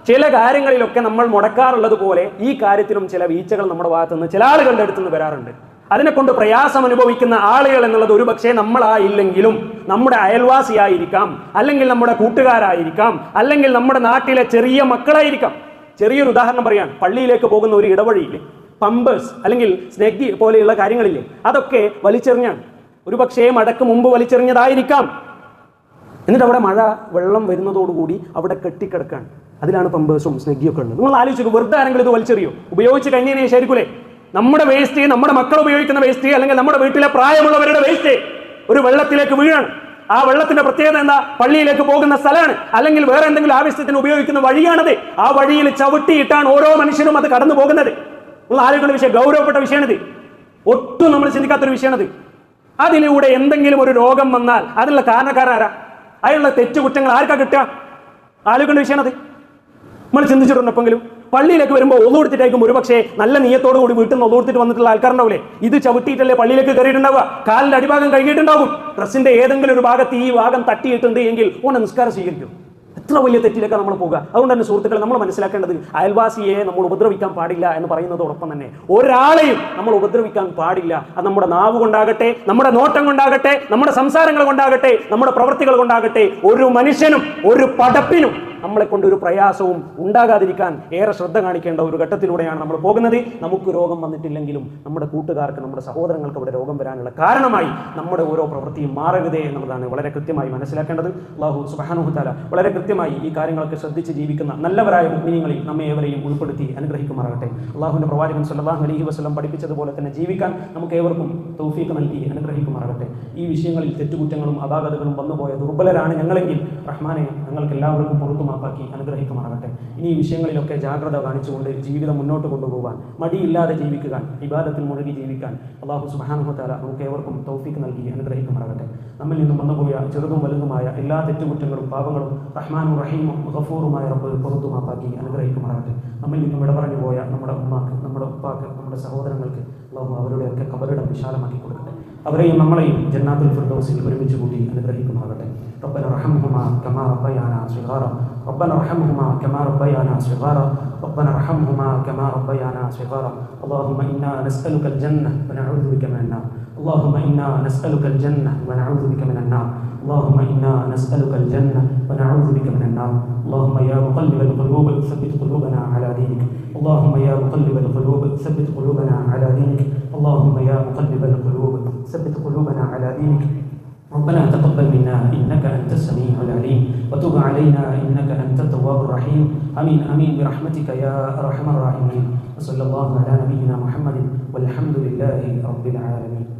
ചില കാര്യങ്ങളിലൊക്കെ നമ്മൾ മുടക്കാറുള്ളത് പോലെ ഈ കാര്യത്തിലും ചില വീഴ്ചകൾ നമ്മുടെ ഭാഗത്തു നിന്ന് ചില ആളുകളുടെ അടുത്ത് നിന്ന് വരാറുണ്ട്. അതിനെ കൊണ്ട് പ്രയാസം അനുഭവിക്കുന്ന ആളുകൾ എന്നുള്ളത് ഒരു പക്ഷേ നമ്മളായില്ലെങ്കിലും നമ്മുടെ അയൽവാസിയായിരിക്കാം അല്ലെങ്കിൽ നമ്മുടെ കൂട്ടുകാരായിരിക്കാം അല്ലെങ്കിൽ നമ്മുടെ നാട്ടിലെ ചെറിയ മക്കളായിരിക്കാം. ചെറിയൊരു ഉദാഹരണം പറയാൻ പള്ളിയിലേക്ക് പോകുന്ന ഒരു ഇടവഴിയിൽ പമ്പേഴ്സ് അല്ലെങ്കിൽ സ്നെഗ്ഗി പോലെയുള്ള കാര്യങ്ങളില്ലേ? അതൊക്കെ വലിച്ചെറിഞ്ഞാണ് ഒരു പക്ഷേ മഴക്ക് മുമ്പ് വലിച്ചെറിഞ്ഞതായിരിക്കാം. എന്നിട്ട് അവിടെ മഴ വെള്ളം വരുന്നതോടുകൂടി അവിടെ കെട്ടിക്കിടക്കാണ്. അതിലാണ് പമ്പേഴ്സും സ്നെഗ്ഗിയൊക്കെ ഉള്ളത്. നിങ്ങൾ ആലോചിച്ചു വെറുതെ ആരെങ്കിലും ഇത് വലിച്ചെറിയോ? ഉപയോഗിച്ച് കഴിഞ്ഞതിന് ശരിക്കൂലേ നമ്മുടെ വേസ്റ്റ് നമ്മുടെ മക്കൾ ഉപയോഗിക്കുന്ന വേസ്റ്റ് അല്ലെങ്കിൽ നമ്മുടെ വീട്ടിലെ പ്രായമുള്ളവരുടെ വേസ്റ്റ് ഒരു വെള്ളത്തിലേക്ക് വീഴാണ്. ആ വെള്ളത്തിന്റെ പ്രത്യേകത എന്താ? പള്ളിയിലേക്ക് പോകുന്ന സ്ഥലമാണ്. അല്ലെങ്കിൽ വേറെ എന്തെങ്കിലും ആവശ്യത്തിന് ഉപയോഗിക്കുന്ന വഴിയാണത്. ആ വഴിയിൽ ചവിട്ടിയിട്ടാണ് ഓരോ മനുഷ്യനും അത് കടന്നു പോകുന്നത്. നിങ്ങൾ ആലോചിക്കുന്ന വിഷയം ഗൗരവപ്പെട്ട വിഷയമാണിത്. ഒട്ടും നമ്മൾ ചിന്തിക്കാത്തൊരു വിഷയമാണത്. അതിലൂടെ എന്തെങ്കിലും ഒരു രോഗം വന്നാൽ അതിനുള്ള കാരണക്കാരാരാ? അതിനുള്ള തെറ്റുകുറ്റങ്ങൾ ആർക്കാ കിട്ടുക? ആലോചിക്കേണ്ട വിഷയമാണത്. നമ്മൾ ചിന്തിച്ചിട്ടുണ്ടെങ്കിലും പള്ളിയിലേക്ക് വരുമ്പോൾ ഒന്നു കൊടുത്തിട്ടായിരിക്കും ഒരുപക്ഷെ നല്ല നീയത്തോടു കൂടി വീട്ടിൽ നിന്ന് ഒന്നു വന്നിട്ടുള്ള ആൾക്കാരുണ്ടാവില്ലേ? ഇത് ചവിട്ടിയിട്ടല്ലേ പള്ളിയിലേക്ക് കയറിയിട്ടുണ്ടാവുക? കാലിന്റെ അടിഭാഗം കഴുകിയിട്ടുണ്ടാവും. ഡ്രസ്സിന്റെ ഏതെങ്കിലും ഒരു ഭാഗത്ത് ഈ ഭാഗം തട്ടിയിട്ടുണ്ട് എങ്കിൽ ഓനെ നിസ്കാരം സ്വീകരിക്കും. എത്ര വലിയ തെറ്റിലേക്കാണ് നമ്മൾ പോകുക അതുകൊണ്ട് തന്നെ സുഹൃത്തുക്കൾ നമ്മൾ മനസ്സിലാക്കേണ്ടത് അയൽവാസിയെ നമ്മൾ ഉപദ്രവിക്കാൻ പാടില്ല എന്ന് പറയുന്നതോടൊപ്പം തന്നെ ഒരാളെയും നമ്മൾ ഉപദ്രവിക്കാൻ പാടില്ല. അത് നമ്മുടെ നാവ് കൊണ്ടാകട്ടെ നമ്മുടെ നോട്ടം കൊണ്ടാകട്ടെ നമ്മുടെ സംസാരങ്ങൾ കൊണ്ടാകട്ടെ നമ്മുടെ പ്രവൃത്തികൾ കൊണ്ടാകട്ടെ. ഒരു മനുഷ്യനും ഒരു പടപ്പിനും നമ്മളെ കൊണ്ട് ഒരു പ്രയാസവും ഉണ്ടാകാതിരിക്കാൻ ഏറെ ശ്രദ്ധ കാണിക്കേണ്ട ഒരു ഘട്ടത്തിലൂടെയാണ് നമ്മൾ പോകുന്നത്. നമുക്ക് രോഗം വന്നിട്ടില്ലെങ്കിലും നമ്മുടെ കൂട്ടുകാർക്ക് നമ്മുടെ സഹോദരങ്ങൾക്ക് അവിടെ രോഗം വരാനുള്ള കാരണമായി നമ്മുടെ ഓരോ പ്രവൃത്തിയും മാറരുതേ എന്നുള്ളതാണ് വളരെ കൃത്യമായി മനസ്സിലാക്കേണ്ടത്. അള്ളാഹു സുബാനുഹുത്താല വളരെ കൃത്യമായി ഈ കാര്യങ്ങളൊക്കെ ശ്രദ്ധിച്ച് ജീവിക്കുന്ന നല്ലവരായ മുഖ്യങ്ങളിൽ നമ്മെ ഏവരെയും ഉൾപ്പെടുത്തി അനുഗ്രഹിക്കുമാറാകട്ടെ. അള്ളാഹുവിന്റെ പ്രവാചകൻ സല്ലല്ലാഹു അലഹി വസ്ലം പഠിപ്പിച്ചതുപോലെ തന്നെ ജീവിക്കാൻ നമുക്ക് ഏവർക്കും തൗഫീക്ക് നൽകി അനുഗ്രഹിക്കുമാറാകട്ടെ. ഈ വിഷയങ്ങളിൽ തെറ്റുകുറ്റങ്ങളും അപാകതകളും വന്നുപോയ ദുർബലരാണ് ഞങ്ങളെങ്കിൽ റഹ്മാനെ ഞങ്ങൾക്ക് എല്ലാവർക്കും മാപ്പാക്കി അനുഗ്രഹിക്കുമാറാകട്ടെ. ഇനി ഈ വിഷയങ്ങളിലൊക്കെ ജാഗ്രത കാണിച്ചുകൊണ്ട് ജീവിതം മുന്നോട്ട് കൊണ്ടുപോകാൻ മടിയില്ലാതെ ജീവിക്കുക വിവാദത്തിൽ മുഴുകി ജീവിക്കാൻ അള്ളാഹു സുഹാനുഹത്താല നമുക്ക് ഏവർക്കും തൗഫിക്ക് നൽകി അനുഗ്രഹിക്കുമാറാകട്ടെ. നമ്മിൽ നിന്നും വന്നുപോയ ചെറുതും വലുതുമായ എല്ലാ തെറ്റുകുറ്റങ്ങളും പാപങ്ങളും റഹ്മാനും റഹീമും ഗഫൂറുമായ റബ്ബ് പുറത്തു മാപ്പാക്കി അനുഗ്രഹിക്കുമാറാകട്ടെ. നമ്മിൽ നിന്നും ഇടപറഞ്ഞു പോയ നമ്മുടെ ഉമ്മാക്ക് നമ്മുടെ ഉപ്പാക്ക് നമ്മുടെ സഹോദരങ്ങൾക്ക് അള്ളാഹു അവരുടെയൊക്കെ കബറിടം വിശാലമാക്കി കൊടുക്കട്ടെ. അവരെയും നമ്മളെയും ജന്നാത്തുൽ ഫിർദോസിൽ ഒരുമിച്ച് കൂട്ടി അനുഗ്രഹിക്കുമാകട്ടെ റബ്ബന റഹ്മുമാ കമാ റബ്ബയാന ربنا ارحمهما كما ربيانا صغارا. ربنا ارحمهما كما ربيانا صغارا. اللهم إنا نسألك الجنة ونعوذ بك من النار. اللهم إنا نسألك الجنة ونعوذ بك من النار. اللهم إنا نسألك الجنة ونعوذ بك من النار. اللهم يا مقلب القلوب ثبت قلوبنا على دينك. اللهم يا مقلب القلوب ثبت قلوبنا على دينك. اللهم يا مقلب القلوب ثبت قلوبنا على دينك. ربنا تقبل منا إنك أنت السميع العليم. وتب علينا إنك أنت التواب الرحيم. آمين آمين. برحمتك يا أرحم الراحمين. وصلى الله على نبينا محمد والحمد لله رب العالمين.